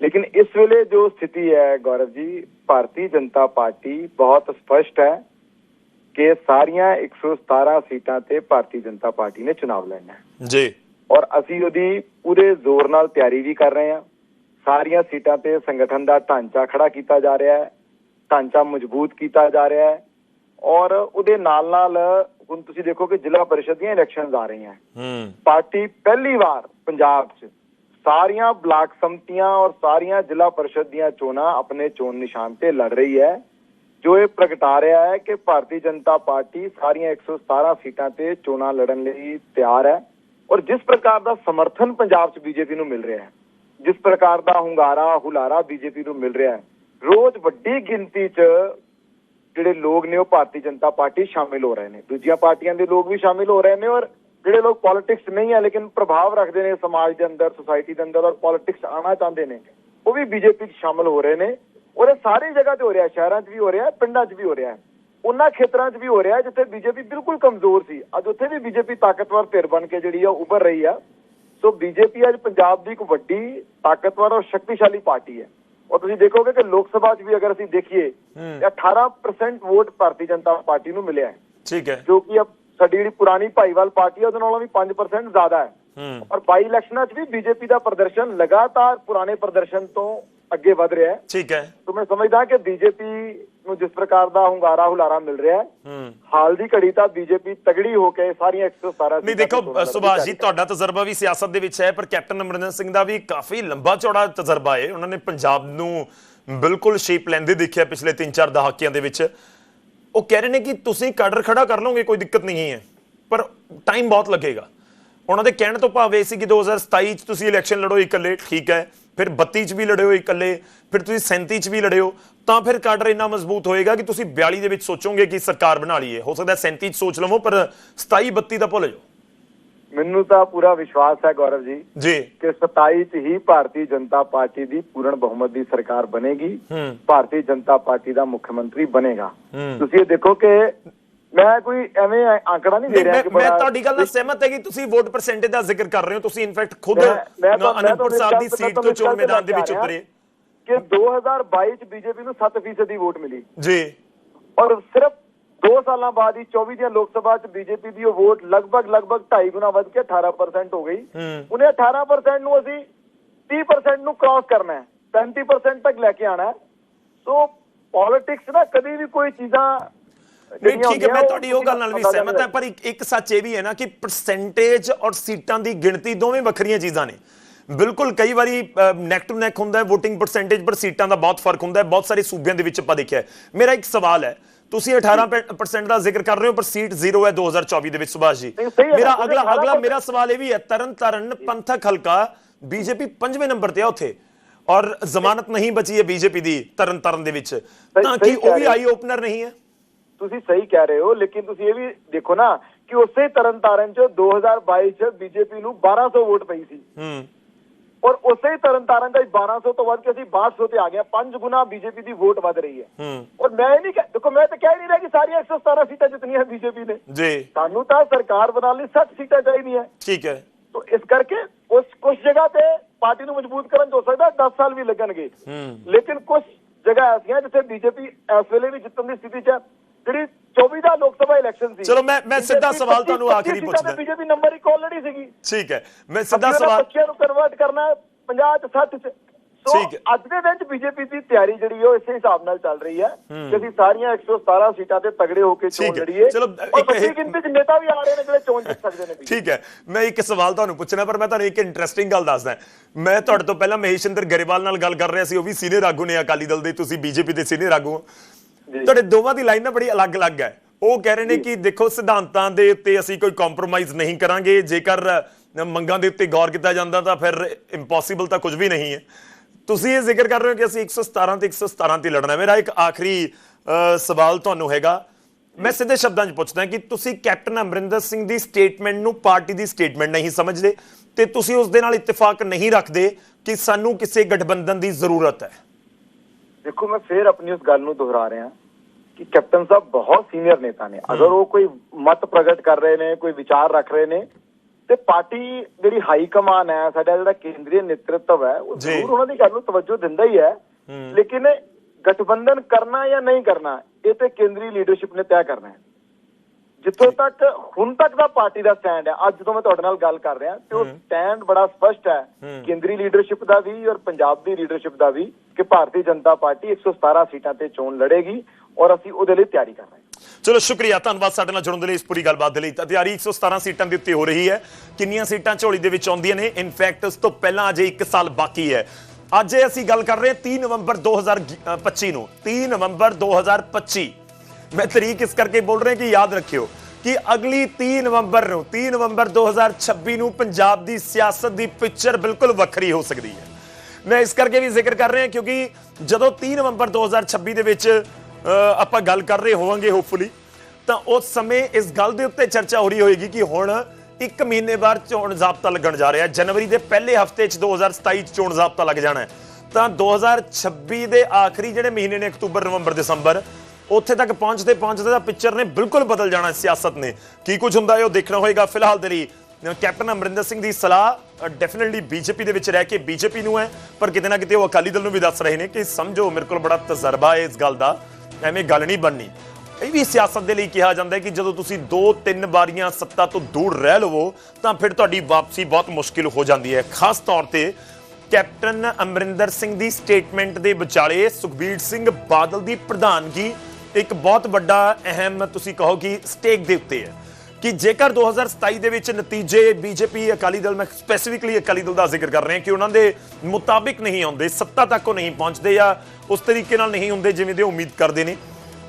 ਲੇਕਿਨ ਇਸ ਵੇਲੇ ਜੋ ਸਥਿਤੀ ਹੈ ਗੌਰਵ ਜੀ ਭਾਰਤੀ ਜਨਤਾ ਪਾਰਟੀ ਬਹੁਤ ਸਪਸ਼ਟ ਹੈ ਕਿ ਸਾਰੀਆਂ 117 ਸੀਟਾਂ ਤੇ ਭਾਰਤੀ ਜਨਤਾ ਪਾਰਟੀ ਨੇ ਚੁਣਾਵ ਲੜਨਾ ਹੈ ਜੀ ਔਰ ਅਸੀਂ ਉਹਦੀ ਪੂਰੇ ਜ਼ੋਰ ਨਾਲ ਤਿਆਰੀ ਵੀ ਕਰ ਰਹੇ ਹਾਂ। ਸਾਰੀਆਂ ਸੀਟਾਂ ਤੇ ਸੰਗਠਨ ਦਾ ਢਾਂਚਾ ਖੜਾ ਕੀਤਾ ਜਾ ਰਿਹਾ ਹੈ ਢਾਂਚਾ ਮਜ਼ਬੂਤ ਕੀਤਾ ਜਾ ਰਿਹਾ ਹੈ ਔਰ ਉਹਦੇ ਨਾਲ ਨਾਲ ਹੁਣ ਤੁਸੀਂ ਦੇਖੋ ਕਿ ਜ਼ਿਲ੍ਹਾ ਪਰਿਸ਼ਦ ਦੀਆਂ ਇਲੈਕਸ਼ਨਸ ਆ ਰਹੀਆਂ ਹੂੰ। ਪਾਰਟੀ ਪਹਿਲੀ ਵਾਰ ਪੰਜਾਬ 'ਚ ਸਾਰੀਆਂ ਬਲਾਕ ਸੰਮਤੀਆਂ ਔਰ ਸਾਰੀਆਂ ਜ਼ਿਲ੍ਹਾ ਪਰਿਸ਼ਦ ਦੀਆਂ ਚੋਣਾਂ ਆਪਣੇ ਚੋਣ ਨਿਸ਼ਾਨ ਤੇ ਲੜ ਰਹੀ ਹੈ। ਜੋ ਇਹ ਪ੍ਰਗਟਾ ਰਿਹਾ ਹੈ ਕਿ ਭਾਰਤੀ ਜਨਤਾ ਪਾਰਟੀ ਸਾਰੀਆਂ 117 ਸੀਟਾਂ ਤੇ ਚੋਣਾਂ ਲੜਨ ਲਈ ਤਿਆਰ ਹੈ। ਔਰ ਜਿਸ ਪ੍ਰਕਾਰ ਦਾ ਸਮਰਥਨ ਪੰਜਾਬ 'ਚ ਬੀਜੇਪੀ ਨੂੰ ਮਿਲ ਰਿਹਾ ਹੈ, ਜਿਸ ਪ੍ਰਕਾਰ ਦਾ ਹੁੰਗਾਰਾ, ਹੁਲਾਰਾ ਬੀਜੇਪੀ ਨੂੰ ਮਿਲ ਰਿਹਾ ਹੈ, ਰੋਜ਼ ਵੱਡੀ ਗਿਣਤੀ 'ਚ ਜਿਹੜੇ ਲੋਕ ਨੇ ਉਹ ਭਾਰਤੀ ਜਨਤਾ ਪਾਰਟੀ ਸ਼ਾਮਿਲ ਹੋ ਰਹੇ ਨੇ। ਦੂਜੀਆਂ ਪਾਰਟੀਆਂ ਦੇ ਲੋਕ ਵੀ ਸ਼ਾਮਿਲ ਹੋ ਰਹੇ ਨੇ ਔਰ ਜਿਹੜੇ ਲੋਕ ਪੋਲਿਟਿਕਸ ਨਹੀਂ ਹੈ, ਲੇਕਿਨ ਪ੍ਰਭਾਵ ਰੱਖਦੇ ਨੇ ਸਮਾਜ ਦੇ ਅੰਦਰ ਸੁਸਾਇਟੀ ਦੇ ਅੰਦਰ ਔਰ ਪੋਲਿਟਿਕਸ ਆਣਾ ਚਾਹੁੰਦੇ ਨੇ, ਉਹ ਵੀ ਬੀਜੇਪੀ 'ਚ ਸ਼ਾਮਿਲ ਹੋ ਰਹੇ ਨੇ ਔਰ ਇਹ ਸਾਰੀ ਜਗ੍ਹਾ ਤੇ ਹੋ ਰਿਹਾ, ਸ਼ਹਿਰਾਂ 'ਚ ਵੀ ਹੋ ਰਿਹਾ, ਪਿੰਡਾਂ 'ਚ ਵੀ ਹੋ ਰਿਹਾ ਉਹਨਾਂ ਖੇਤਰਾਂ 'ਚ ਵੀ ਹੋ ਰਿਹਾ ਜਿੱਥੇ ਬੀਜੇਪੀ ਬਿਲਕੁਲ ਕਮਜ਼ੋਰ ਸੀ। ਅੱਜ ਉੱਥੇ ਵੀ ਬੀਜੇਪੀ ਤਾਕਤਵਰ ਧਿਰ ਬਣ ਕੇ ਜਿਹੜੀ ਆ ਉੱਭਰ ਰਹੀ ਆ। ਸੋ ਬੀਜੇਪੀ ਅੱਜ ਪੰਜਾਬ ਦੀ ਇੱਕ ਵੱਡੀ ਤਾਕਤਵਰ ਔਰ ਸ਼ਕਤੀਸ਼ਾਲੀ ਪਾਰਟੀ ਹੈ। ਔਰ ਤੁਸੀਂ ਦੇਖੋਗੇ ਕਿ ਲੋਕ ਸਭਾ 'ਚ ਵੀ ਅਗਰ ਅਸੀਂ ਦੇਖੀਏ ਹੂੰ। ਤੇ 18% ਵੋਟ ਭਾਰਤੀ ਜਨਤਾ ਪਾਰਟੀ ਨੂੰ ਮਿਲਿਆ ਹੈ। ਠੀਕ ਹੈ। ਜੋ ਕਿ ਅਬ ਸਾਡੀ ਜਿਹੜੀ ਪੁਰਾਣੀ ਭਾਈਵਾਲ ਪਾਰਟੀ ਹੈ ਉਹਦੇ ਨਾਲੋਂ ਵੀ 5% ਜ਼ਿਆਦਾ ਹੈ। ਔਰ ਬਾਈ ਇਲੈਕਸ਼ਨਾਂ 'ਚ ਵੀ ਬੀਜੇਪੀ ਦਾ ਪ੍ਰਦਰਸ਼ਨ ਲਗਾਤਾਰ ਪੁਰਾਣੇ ਪ੍ਰਦਰਸ਼ਨ ਤੋਂ ਅੱਗੇ ਵਧ ਰਿਹਾ ਹੈ। ਠੀਕ ਹੈ। ਸੋ ਮੈਂ ਸਮਝਦਾ ਕਿ ਬੀਜੇਪੀ ਨੂੰ ਜਿਸ ਪ੍ਰਕਾਰ ਦਾ ਹੁੰਗਾਰਾ ਹੁਲਾਰਾ ਮਿਲ ਰਿਹਾ ਹੈ ਹਾਲ ਦੀ ਘੜੀ ਤਾਂ ਬੀਜੇਪੀ ਤਗੜੀ ਹੋ ਕੇ ਸਾਰੀਆਂ 117 ਨਹੀਂ ਦੇਖੋ ਸੁਭਾਸ਼ ਜੀ ਤੁਹਾਡਾ ਤਜਰਬਾ ਵੀ ਸਿਆਸਤ ਦੇ ਵਿੱਚ ਹੈ ਪਰ ਕੈਪਟਨ ਅਮਰਿੰਦਰ ਸਿੰਘ ਦਾ ਵੀ ਕਾਫੀ ਲੰਬਾ ਚੌੜਾ ਤਜਰਬਾ ਹੈ। ਉਹਨਾਂ ਨੇ ਪੰਜਾਬ ਨੂੰ ਬਿਲਕੁਲ ਸ਼ੇਪ ਲੈਂਦੇ ਦੇਖਿਆ ਪਿਛਲੇ 3-4 ਦਹਾਕਿਆਂ ਦੇ ਵਿੱਚ। ਉਹ ਕਹਿ ਰਹੇ ਨੇ ਕਿ ਤੁਸੀਂ ਕਾਡਰ ਖੜਾ ਕਰ ਲਓਗੇ ਕੋਈ ਦਿੱਕਤ ਨਹੀਂ ਹੈ। ਪਰ ਟਾਈਮ ਬਹੁਤ ਲੱਗੇਗਾ। ਉਹਨਾਂ ਦੇ ਕਹਿਣ ਤੋਂ ਭਾਵ ਇਹ ਸੀ ਕਿ 2027 ਚ ਤੁਸੀਂ ਇਲੈਕਸ਼ਨ ਲੜੋ ਇਕੱਲੇ ਠੀਕ ਹੈ। ਫਿਰ 32 ਚ ਵੀ ਲੜਿਓ ਇਕੱਲੇ ਫਿਰ ਤੁਸੀਂ 37 ਚ ਵੀ ਲੜਿਓ। ਤਾਂ ਫਿਰ ਕਾਡਰ ਇੰਨਾ ਮਜ਼ਬੂਤ ਹੋਏਗਾ ਕਿ ਤੁਸੀਂ 42 ਦੇ ਵਿੱਚ ਸੋਚੋਗੇ ਕਿ ਸਰਕਾਰ ਬਣਾ ਲਈਏ। ਹੋ ਸਕਦਾ 37 ਚ ਸੋਚ ਲਵੋ ਪਰ 27 32 ਦਾ ਭੁੱਲ ਜਾਓ। ਮੈਨੂੰ ਤਾਂ ਪੂਰਾ ਵਿਸ਼ਵਾਸ ਹੈ ਗੌਰਵ ਜੀ ਜੀ। ਕਿ 27 ਚ ਹੀ ਭਾਰਤੀ ਜਨਤਾ ਪਾਰਟੀ ਦੀ ਪੂਰਨ ਬਹੁਮਤ ਦੀ ਸਰਕਾਰ ਬਣੇਗੀ। ਭਾਰਤੀ ਜਨਤਾ ਪਾਰਟੀ ਦਾ ਮੁੱਖ ਮੰਤਰੀ ਬਣੇਗਾ। ਤੁਸੀਂ ਇਹ ਦੇਖੋ ਕਿ ਮੈਂ ਕੋਈ ਐਵੇਂ ਆંકੜਾ ਨਹੀਂ ਦੇ ਰਿਹਾ ਕਿ ਮੈਂ ਤੁਹਾਡੀ ਗੱਲ ਨਾਲ ਸਹਿਮਤ ਹੈ ਕਿ ਤੁਸੀਂ ਵੋਟ ਪਰਸੈਂਟੇਜ ਦਾ ਜ਼ਿਕਰ ਕਰ ਰਹੇ ਹੋ। ਤੁਸੀਂ ਇਨਫੈਕਟ ਖੁਦ ਤਾਂ- ਅਨੰਦਪੁਰ ਸਾਹਿਬ ਦੀ ਸੀਟ ਤੋਂ ਚੋਣ ਮੈਦਾਨ ਦੇ ਵਿੱਚ ਉਤਰੇ। ਕਿ 2022 ਚ ਬੀਜੇਪੀ ਨੂੰ 7% ਦੀ ਵੋਟ ਮਿਲੀ। ਜੀ। ਔਰ ਸਿਰਫ 2 ਸਾਲਾਂ ਬਾਅਦ ਹੀ 24 ਦੀਆਂ ਲੋਕ ਸਭਾ ਚ ਬੀਜੇਪੀ ਦੀ ਉਹ ਵੋਟ ਲਗਭਗ ਲਗਭਗ 2.5 ਗੁਣਾ ਵੱਧ ਕੇ 18% ਹੋ ਗਈ। ਉਹਨੇ 18% ਨੂੰ ਅਸੀਂ 30% ਨੂੰ ਕ੍ਰਾਸ ਕਰਨਾ ਹੈ। 35% ਤੱਕ ਲੈ ਕੇ ਆਣਾ ਹੈ। ਸੋ ਪੋਲਿਟਿਕਸ ਨਾ ਕਦੀ ਵੀ ਕੋਈ ਚੀਜ਼ਾਂ ਨਹੀਂ ਠੀਕ ਹੈ ਮੈਂ ਤੁਹਾਡੀ ਉਹ ਗੱਲ ਨਾਲ ਵੀ ਸਹਿਮਤ ਹਾਂ ਪਰ ਇੱਕ ਸੱਚ ਇਹ ਵੀ ਹੈ ਨਾ ਕਿ ਪਰਸੈਂਟੇਜ ਔਰ ਸੀਟਾਂ ਦੀ ਗਿਣਤੀ ਦੋਵੇਂ ਵੱਖਰੀਆਂ ਚੀਜ਼ਾਂ ਨੇ। ਬਿਲਕੁਲ ਕਈ ਵਾਰੀ ਨੈਕ ਟੂ ਨੈਕ ਹੁੰਦਾ ਹੈ VOTING ਪਰਸੈਂਟੇਜ ਪਰ ਸੀਟਾਂ ਦਾ ਬਹੁਤ ਫ਼ਰਕ ਹੁੰਦਾ ਹੈ ਬਹੁਤ ਸਾਰੇ ਸੂਬਿਆਂ ਦੇ ਵਿੱਚ ਆਪਾਂ ਦੇਖਿਆ ਹੈ। ਮੇਰਾ ਇੱਕ ਸਵਾਲ ਹੈ ਤੁਸੀਂ 18% ਦਾ ਜ਼ਿਕਰ ਕਰ ਰਹੇ ਹੋ ਪਰ ਸੀਟ ਜ਼ੀਰੋ ਹੈ 2024 ਦੇ ਵਿੱਚ ਸੁਭਾਸ਼ ਜੀ। ਮੇਰਾ ਅਗਲਾ 18% ਅਗਲਾ ਮੇਰਾ ਸਵਾਲ ਇਹ ਵੀ ਹੈ ਤਰਨ ਤਾਰਨ ਪੰਥਕ ਹਲਕਾ ਬੀਜੇਪੀ ਪੰਜਵੇਂ ਨੰਬਰ ਤੇ ਆ ਉੱਥੇ ਔਰ ਜ਼ਮਾਨਤ ਨਹੀਂ ਬਚੀ ਹੈ ਬੀਜੇਪੀ ਦੀ ਤਰਨ ਤਾਰਨ ਦੇ ਵਿੱਚ। ਤਾਂ ਕੀ ਉਹ ਵੀ। ਆਈ ਓਪਨਰ ਨਹੀਂ ਹੈ? ਤੁਸੀਂ ਸਹੀ ਕਹਿ ਰਹੇ ਹੋ ਲੇਕਿਨ ਤੁਸੀਂ ਇਹ ਵੀ ਦੇਖੋ ਨਾ ਕਿ ਉਸੇ ਤਰਨਤਾਰਨ ਚ 2022 ਚ ਬੀਜੇਪੀ ਨੂੰ 1200 ਵੋਟ ਪਈ ਸੀ। ਹੂੰ। ਔਰ ਉਸੇ ਹੀ ਤਰਨਤਾਰਨ ਦਾ 1200 ਤੋਂ ਵੱਧ ਕੇ ਅਸੀਂ 6200 ਤੇ ਆ ਗਏ ਹਾਂ। ਪੰਜ ਗੁਣਾ ਬੀਜੇਪੀ ਦੀ ਵੋਟ ਵੱਧ ਰਹੀ ਹੈ। ਔਰ ਮੈਂ ਇਹ ਨਹੀਂ ਦੇਖੋ ਮੈਂ ਤਾਂ ਕਹਿ ਨਹੀਂ ਰਿਹਾ ਕਿ ਸਾਰੀਆਂ 117 ਸੀਟਾਂ ਜਿੱਤਣੀਆਂ ਬੀਜੇਪੀ ਨੇ। ਜੀ। ਸਾਨੂੰ ਤਾਂ ਸਰਕਾਰ ਬਣਾਉਣ ਲਈ 60 ਸੀਟਾਂ ਚਾਹੀਦੀਆਂ। ਠੀਕ ਹੈ। ਤੋ ਇਸ ਕਰਕੇ ਉਸ ਕੁਝ ਜਗ੍ਹਾ ਤੇ ਪਾਰਟੀ ਨੂੰ ਮਜ਼ਬੂਤ ਕਰਨ ਹੋ ਸਕਦਾ 10 ਸਾਲ ਵੀ ਲੱਗਣਗੇ। ਲੇਕਿਨ ਕੁਝ ਜਗ੍ਹਾ ਐਸੀਆਂ ਜਿੱਥੇ ਬੀਜੇਪੀ ਇਸ ਵੇਲੇ ਵੀ ਜਿੱਤਣ ਦੀ ਸਥਿਤੀ 'ਚ ਹੈ ਜਿਹੜੀ 24 ਦਾ ਲੋਕ ਸਭਾ ਇਲੈਕਸ਼ਨ ਸੀ ਚਲੋ ਮੈਂ- ਮੈਂ ਸਿੱਧਾ ਸਵਾਲ ਤੁਹਾਨੂੰ ਆਖਰੀ ਪੁੱਛਦਾ। ਬੀਜੇਪੀ ਨੰਬਰ 1 ਆਲਰੇਡੀ ਸੀਗੀ ਠੀਕ ਹੈ ਮੈਂ ਸਿੱਧਾ ਸਵਾਲ ਬੱਚਿਆਂ ਨੂੰ ਕਨਵਰਟ ਕਰਨਾ ਹੈ 50 ਚ 60 ਚ ਠੀਕ ਹੈ। ਅੱਜ ਦੇ ਦਿਨ ਚ ਬੀਜੇਪੀ ਦੀ ਤਿਆਰੀ ਜਿਹੜੀ ਉਹ ਇਸੇ ਹਿਸਾਬ ਨਾਲ ਚੱਲ ਰਹੀ ਹੈ ਕਿ ਅਸੀਂ ਸਾਰੀਆਂ 117 ਸੀਟਾਂ ਤੇ ਤਗੜੇ ਹੋ ਕੇ ਚੋਣ। ਲੜੀਏ ਚਲੋ, ਇੱਕ- ਗਿਣਤੀ ਚ ਨੇਤਾ ਵੀ ਆ ਰਹੇ ਨੇ ਜਿਹੜੇ ਚੋਣ ਜਿੱਤ ਸਕਦੇ ਨੇ। ਠੀਕ ਹੈ ਮੈਂ ਇੱਕ ਸਵਾਲ ਤੁਹਾਨੂੰ ਪੁੱਛਣਾ ਪਰ ਮੈਂ ਤੁਹਾਨੂੰ ਇੱਕ ਇੰਟਰਸਟਿੰਗ ਗੱਲ ਦੱਸਦਾ ਮੈਂ ਤੁਹਾਡੇ ਤੋਂ ਪਹਿਲਾਂ ਮਹੇਸ਼ਿੰਦਰ ਗਰੇਵਾਲ ਨਾਲ ਗੱਲ ਕਰ ਰਿਹਾ ਸੀ ਉਹ ਵੀ ਸੀਨੀਅਰ ਆਗੂ ਨੇ ਅਕਾਲੀ ਦਲ ਦੇ ਤੁਸੀਂ ਬੀਜੇਪੀ ਦੇ ਸੀਨੀਅਰ ਆਗੂ ਹੋ। ਤੁਹਾਡੇ ਦੋਵਾਂ ਦੀ ਲਾਈਨ ਨਾ ਬੜੀ ਅਲੱਗ-ਅਲੱਗ ਹੈ। ਉਹ ਕਹਿ ਰਹੇ ਨੇ ਕਿ ਦੇਖੋ ਸਿਧਾਂਤਾਂ ਦੇ ਉੱਤੇ ਅਸੀਂ ਕੋਈ ਕੰਪਰੋਮਾਈਜ਼ ਨਹੀਂ ਕਰਾਂਗੇ। ਜੇਕਰ ਮੰਗਾਂ ਦੇ ਉੱਤੇ ਗੌਰ ਕੀਤਾ ਜਾਂਦਾ ਤਾਂ ਫਿਰ ਇੰਪੋਸੀਬਲ ਤਾਂ ਕੁਝ ਵੀ ਨਹੀਂ ਹੈ। ਤੁਸੀਂ ਇਹ ਜ਼ਿਕਰ ਕਰ ਰਹੇ ਹੋ ਕਿ ਅਸੀਂ 117 ਤੇ 117 ਤੇ ਲੜਨਾ ਹੈ। ਮੇਰਾ ਇੱਕ ਆਖਰੀ ਸਵਾਲ ਤੁਹਾਨੂੰ ਹੈਗਾ। ਮੈਂ ਸਿੱਧੇ ਸ਼ਬਦਾਂ 'ਚ ਪੁੱਛਦਾ ਕਿ ਤੁਸੀਂ ਕੈਪਟਨ ਅਮਰਿੰਦਰ ਸਿੰਘ ਦੀ ਸਟੇਟਮੈਂਟ ਨੂੰ ਪਾਰਟੀ ਦੀ ਸਟੇਟਮੈਂਟ ਨਹੀਂ ਸਮਝਦੇ ਤੇ ਤੁਸੀਂ ਉਸ ਦੇ ਨਾਲ ਇਤਫਾਕ ਨਹੀਂ ਰੱਖਦੇ ਕਿ ਸਾਨੂੰ ਕਿਸੇ ਗਠਬੰਧਨ ਦੀ ਜ਼ਰੂਰਤ ਹੈ। ਦੇਖੋ ਮੈਂ ਫੇਰ ਆਪਣੀ ਉਸ ਗੱਲ ਨੂੰ ਦੁਹਰਾ ਰਿਹਾ ਕਿ ਕੈਪਟਨ ਸਾਹਿਬ ਬਹੁਤ ਸੀਨੀਅਰ ਨੇਤਾ ਨੇ। ਅਗਰ ਉਹ ਕੋਈ ਮਤ ਪ੍ਰਗਟ ਕਰ ਰਹੇ ਨੇ ਕੋਈ ਵਿਚਾਰ ਰੱਖ ਰਹੇ ਨੇ ਤੇ ਪਾਰਟੀ ਜਿਹੜੀ ਹਾਈ ਕਮਾਨ ਹੈ ਸਾਡਾ ਜਿਹੜਾ ਕੇਂਦਰੀ ਨੇਤਰਤਵ ਹੈ ਉਹ। ਜ਼ਰੂਰ ਉਹਨਾਂ ਦੀ ਗੱਲ ਨੂੰ ਤਵੱਜੋ ਦਿੰਦਾ ਹੀ ਹੈ। ਲੇਕਿਨ ਗਠਬੰਧਨ ਕਰਨਾ ਜਾਂ ਨਹੀਂ ਕਰਨਾ ਇਹ ਤੇ ਕੇਂਦਰੀ ਲੀਡਰਸ਼ਿਪ ਨੇ ਤੈਅ ਕਰਨਾ ਹੈ। ਜਿੱਥੋਂ ਤੱਕ ਹੁਣ ਤੱਕ ਦਾ ਪਾਰਟੀ ਦਾ ਸਟੈਂਡ ਹੈ। ਅੱਜ ਜਦੋਂ ਮੈਂ ਤੁਹਾਡੇ ਨਾਲ ਗੱਲ ਕਰ ਰਿਹਾ ਤੇ ਉਹ ਸਟੈਂਡ ਬੜਾ ਸਪਸ਼ਟ ਹੈ। ਕੇਂਦਰੀ ਲੀਡਰਸ਼ਿਪ ਦਾ ਵੀ ਔਰ ਪੰਜਾਬ ਦੀ ਲੀਡਰਸ਼ਿਪ ਦਾ ਵੀ ਕਿ ਭਾਰਤੀ ਜਨਤਾ ਪਾਰਟੀ 117 ਸੀਟਾਂ ਤੇ ਚੋਣ ਲੜੇਗੀ ਔਰ ਅਸੀਂ ਉਹਦੇ ਲਈ ਤਿਆਰੀ ਕਰ ਰਹੇ ਹਾਂ। ਚਲੋ ਸ਼ੁਕਰੀਆ। ਧੰਨਵਾਦ ਸਾਡੇ ਨਾਲ ਜੁੜਨ ਦੇ ਲਈ ਇਸ ਪੂਰੀ ਗੱਲਬਾਤ ਦੇ ਲਈ। ਤਿਆਰੀ 117 ਸੀਟਾਂ ਦੇ ਉੱਤੇ ਹੋ ਰਹੀ ਹੈ। ਕਿੰਨੀਆਂ ਸੀਟਾਂ ਝੋਲੀ ਦੇ ਵਿੱਚ ਆਉਂਦੀਆਂ ਨੇ? ਇਨਫੈਕਟ ਉਸ ਤੋਂ ਪਹਿਲਾਂ ਅਜੇ 1 ਸਾਲ ਬਾਕੀ ਹੈ। ਅੱਜ ਅਸੀਂ ਗੱਲ ਕਰ ਰਹੇ ਹਾਂ 3 ਨਵੰਬਰ 2025 ਨੂੰ। 3 ਨਵੰਬਰ 2025 ਮੈਂ ਤਰੀਕ ਇਸ ਕਰਕੇ ਬੋਲ ਰਿਹਾ ਕਿ ਯਾਦ ਰੱਖਿਓ ਕਿ ਅਗਲੀ 3 ਨਵੰਬਰ ਨੂੰ 3 ਨਵੰਬਰ 2026 ਨੂੰ ਪੰਜਾਬ ਦੀ ਸਿਆਸਤ ਦੀ ਪਿਕਚਰ ਬਿਲਕੁਲ ਵੱਖਰੀ ਹੋ ਸਕਦੀ ਹੈ। ਮੈਂ ਇਸ ਕਰਕੇ ਵੀ ਜ਼ਿਕਰ ਕਰ ਰਿਹਾ ਕਿਉਂਕਿ ਜਦੋਂ 3 ਨਵੰਬਰ 2026 ਦੇ ਵਿੱਚ ਆਪਾਂ ਗੱਲ ਕਰ ਰਹੇ ਹੋਵਾਂਗੇ ਹੋਪਫੁਲੀ ਤਾਂ ਉਸ ਸਮੇਂ ਇਸ ਗੱਲ ਦੇ ਉੱਤੇ ਚਰਚਾ ਹੋ ਰਹੀ ਹੋਏਗੀ ਕਿ ਹੁਣ ਇੱਕ ਮਹੀਨੇ ਬਾਅਦ ਚੋਣ ਜ਼ਾਬਤਾ ਲੱਗਣ ਜਾ ਰਿਹਾ ਜਨਵਰੀ ਦੇ ਪਹਿਲੇ ਹਫ਼ਤੇ 'ਚ 2027 'ਚ ਚੋਣ ਜ਼ਾਬਤਾ ਲੱਗ ਜਾਣਾ ਹੈ। ਤਾਂ 2026 ਦੇ ਆਖਰੀ ਜਿਹੜੇ ਮਹੀਨੇ ਨੇ ਅਕਤੂਬਰ, ਨਵੰਬਰ, ਦਸੰਬਰ ਉੱਥੇ ਤੱਕ ਪਹੁੰਚਦੇ ਪਹੁੰਚਦੇ ਦਾ ਪਿਕਚਰ ਨੇ ਬਿਲਕੁਲ ਬਦਲ ਜਾਣਾ ਸਿਆਸਤ ਨੇ। ਕੀ ਕੁਝ ਹੁੰਦਾ ਹੈ ਉਹ ਦੇਖਣਾ ਹੋਏਗਾ ਫਿਲਹਾਲ ਦੇ ਲਈ। ਕੈਪਟਨ ਅਮਰਿੰਦਰ ਸਿੰਘ ਦੀ ਸਲਾਹ ਡੈਫੀਨਿਟਲੀ ਬੀਜੇਪੀ ਦੇ ਵਿੱਚ ਰਹਿ ਕੇ ਬੀਜੇਪੀ ਨੂੰ ਹੈ, ਪਰ ਕਿਤੇ ਨਾ ਕਿਤੇ ਉਹ ਅਕਾਲੀ ਦਲ ਨੂੰ ਵੀ ਦੱਸ ਰਹੇ ਨੇ ਕਿ ਸਮਝੋ ਮੇਰੇ ਕੋਲ ਬੜਾ ਤਜਰਬਾ ਹੈ ਇਸ ਗੱਲ ਦਾ, ਐਵੇਂ ਗੱਲ ਨਹੀਂ ਬਣਨੀ। ਇਹ ਵੀ ਸਿਆਸਤ ਦੇ ਲਈ ਕਿਹਾ ਜਾਂਦਾ ਹੈ ਕਿ ਜਦੋਂ ਤੁਸੀਂ ਦੋ ਤਿੰਨ ਵਾਰੀਆਂ ਸੱਤਾ ਤੋਂ ਦੂਰ ਰਹਿ ਲਵੋ, ਤਾਂ ਫਿਰ ਤੁਹਾਡੀ ਵਾਪਸੀ ਬਹੁਤ ਮੁਸ਼ਕਿਲ ਹੋ ਜਾਂਦੀ ਹੈ। ਖਾਸ ਤੌਰ ਤੇ ਕੈਪਟਨ ਅਮਰਿੰਦਰ ਸਿੰਘ ਦੀ ਸਟੇਟਮੈਂਟ ਦੇ ਵਿਚਾਲੇ ਸੁਖਬੀਰ ਸਿੰਘ ਬਾਦਲ ਦੀ ਪ੍ਰਧਾਨਗੀ ਇੱਕ ਬਹੁਤ ਵੱਡਾ ਅਹਿਮ ਤੁਸੀਂ ਕਹੋ ਕਿ ਸਟੇਕ ਦੇ ਉੱਤੇ ਹੈ ਕਿ ਜੇਕਰ 2027 ਦੇ ਵਿੱਚ ਨਤੀਜੇ ਬੀਜੇਪੀ, ਅਕਾਲੀ ਦਲ, ਮੈਂ ਸਪੈਸੀਫਿਕਲੀ ਅਕਾਲੀ ਦਲ ਦਾ ਜ਼ਿਕਰ ਕਰ ਰਿਹਾ ਕਿ ਉਹਨਾਂ ਦੇ ਮੁਤਾਬਿਕ ਨਹੀਂ ਆਉਂਦੇ, ਸੱਤਾ ਤੱਕ ਉਹ ਨਹੀਂ ਪਹੁੰਚਦੇ ਜਾਂ ਉਸ ਤਰੀਕੇ ਨਾਲ ਨਹੀਂ ਹੁੰਦੇ ਜਿਵੇਂ ਦੇ ਉਮੀਦ ਕਰਦੇ ਨੇ,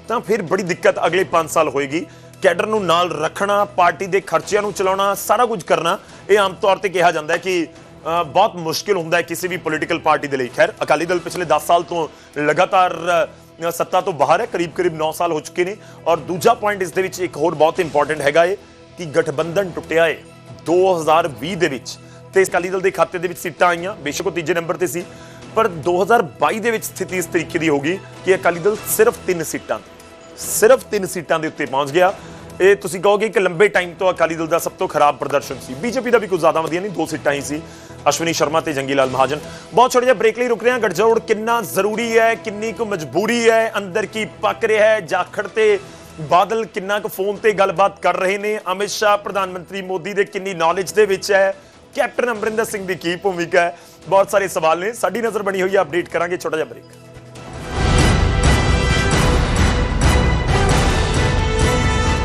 ਤਾਂ ਫਿਰ ਬੜੀ ਦਿੱਕਤ ਅਗਲੇ 5 ਸਾਲ ਹੋਏਗੀ। ਕੈਡਰ ਨੂੰ ਨਾਲ ਰੱਖਣਾ, ਪਾਰਟੀ ਦੇ ਖਰਚਿਆਂ ਨੂੰ ਚਲਾਉਣਾ, ਸਾਰਾ ਕੁਝ ਕਰਨਾ, ਇਹ ਆਮ ਤੌਰ ਤੇ ਕਿਹਾ ਜਾਂਦਾ ਹੈ ਕਿ ਬਹੁਤ ਮੁਸ਼ਕਿਲ ਹੁੰਦਾ ਹੈ ਕਿਸੇ ਵੀ ਪੋਲੀਟੀਕਲ ਪਾਰਟੀ ਦੇ ਲਈ। ਖੈਰ, ਅਕਾਲੀ ਦਲ ਪਿਛਲੇ 10 ਸਾਲ ਤੋਂ ਲਗਾਤਾਰ ਸੱਤਾ ਤੋਂ ਬਾਹਰ ਹੈ ਕਰੀਬ ਕਰੀਬ 9 ਸਾਲ ਹੋ ਚੁੱਕੇ ਨੇ ਔਰ ਦੂਜਾ ਪੁਆਇੰਟ ਇਸ ਦੇ ਵਿੱਚ ਇੱਕ ਹੋਰ ਬਹੁਤ ਇੰਪੋਰਟੈਂਟ ਹੈਗਾ ਏ ਕਿ ਗਠਬੰਧਨ ਟੁੱਟਿਆ ਏ। 2020 ਦੇ ਵਿੱਚ ਤੇ ਅਕਾਲੀ ਦਲ ਦੇ ਖਾਤੇ ਦੇ ਵਿੱਚ ਸੀਟਾਂ ਆਈਆਂ, ਬੇਸ਼ੱਕ ਉਹ ਤੀਜੇ ਨੰਬਰ ਤੇ ਸੀ। ਪਰ 2022 ਦੇ ਵਿੱਚ ਸਥਿਤੀ ਇਸ ਤਰੀਕੇ ਦੀ ਹੋਗੀ ਕਿ ਅਕਾਲੀ ਦਲ ਸਿਰਫ 3 ਸੀਟਾਂ ਸਿਰਫ 3 ਸੀਟਾਂ ਦੇ ਉੱਤੇ ਪਹੁੰਚ ਗਿਆ। ਇਹ ਤੁਸੀਂ ਕਹੋਗੇ ਕਿ ਲੰਬੇ ਟਾਈਮ ਤੋਂ ਅਕਾਲੀ ਦਲ ਦਾ ਸਭ ਤੋਂ ਖਰਾਬ ਪ੍ਰਦਰਸ਼ਨ ਸੀ। ਬੀਜੇਪੀ ਦਾ ਵੀ ਕੁਝ ਜ਼ਿਆਦਾ ਵਧੀਆ ਨਹੀਂ, ਦੋ ਸੀਟਾਂ ਹੀ ਸੀ। ਅਸ਼ਵਨੀ ਸ਼ਰਮਾ ਤੇ ਜੰਗੀ ਲਾਲ ਮਹਾਜਨ। ਬਹੁਤ ਛੋਟੇ ਜਿਹਾ ਬ੍ਰੇਕ ਲਈ ਰੁਕ ਰਹੇ ਹਾਂ ਗੜਜੋੜ ਕਿੰਨਾ ਜ਼ਰੂਰੀ ਹੈ, ਕਿੰਨੀ ਕੁ ਮਜਬੂਰੀ ਹੈ, ਅੰਦਰ ਕੀ ਪੱਕ ਰਿਹਾ ਹੈ, ਜਾਖੜ ਤੇ ਬਾਦਲ ਕਿੰਨਾ ਕੁ ਫੋਨ ਤੇ ਗੱਲਬਾਤ ਕਰ ਰਹੇ ਨੇ। ਅਮਿਤ ਸ਼ਾਹ, ਪ੍ਰਧਾਨ ਮੰਤਰੀ ਮੋਦੀ ਦੇ ਕਿੰਨੀ ਨੌਲੇਜ ਦੇ ਵਿੱਚ ਹੈ। ਕੈਪਟਨ ਅਮਰਿੰਦਰ ਸਿੰਘ ਦੀ ਕੀ ਭੂਮਿਕਾ ਹੈ? ਬਹੁਤ ਸਾਰੇ ਸਵਾਲ ਨੇ। ਸਾਡੀ ਨਜ਼ਰ ਬਣੀ ਹੋਈ ਹੈ ਅਪਡੇਟ ਕਰਾਂਗੇ, ਛੋਟਾ ਜਿਹਾ ਬ੍ਰੇਕ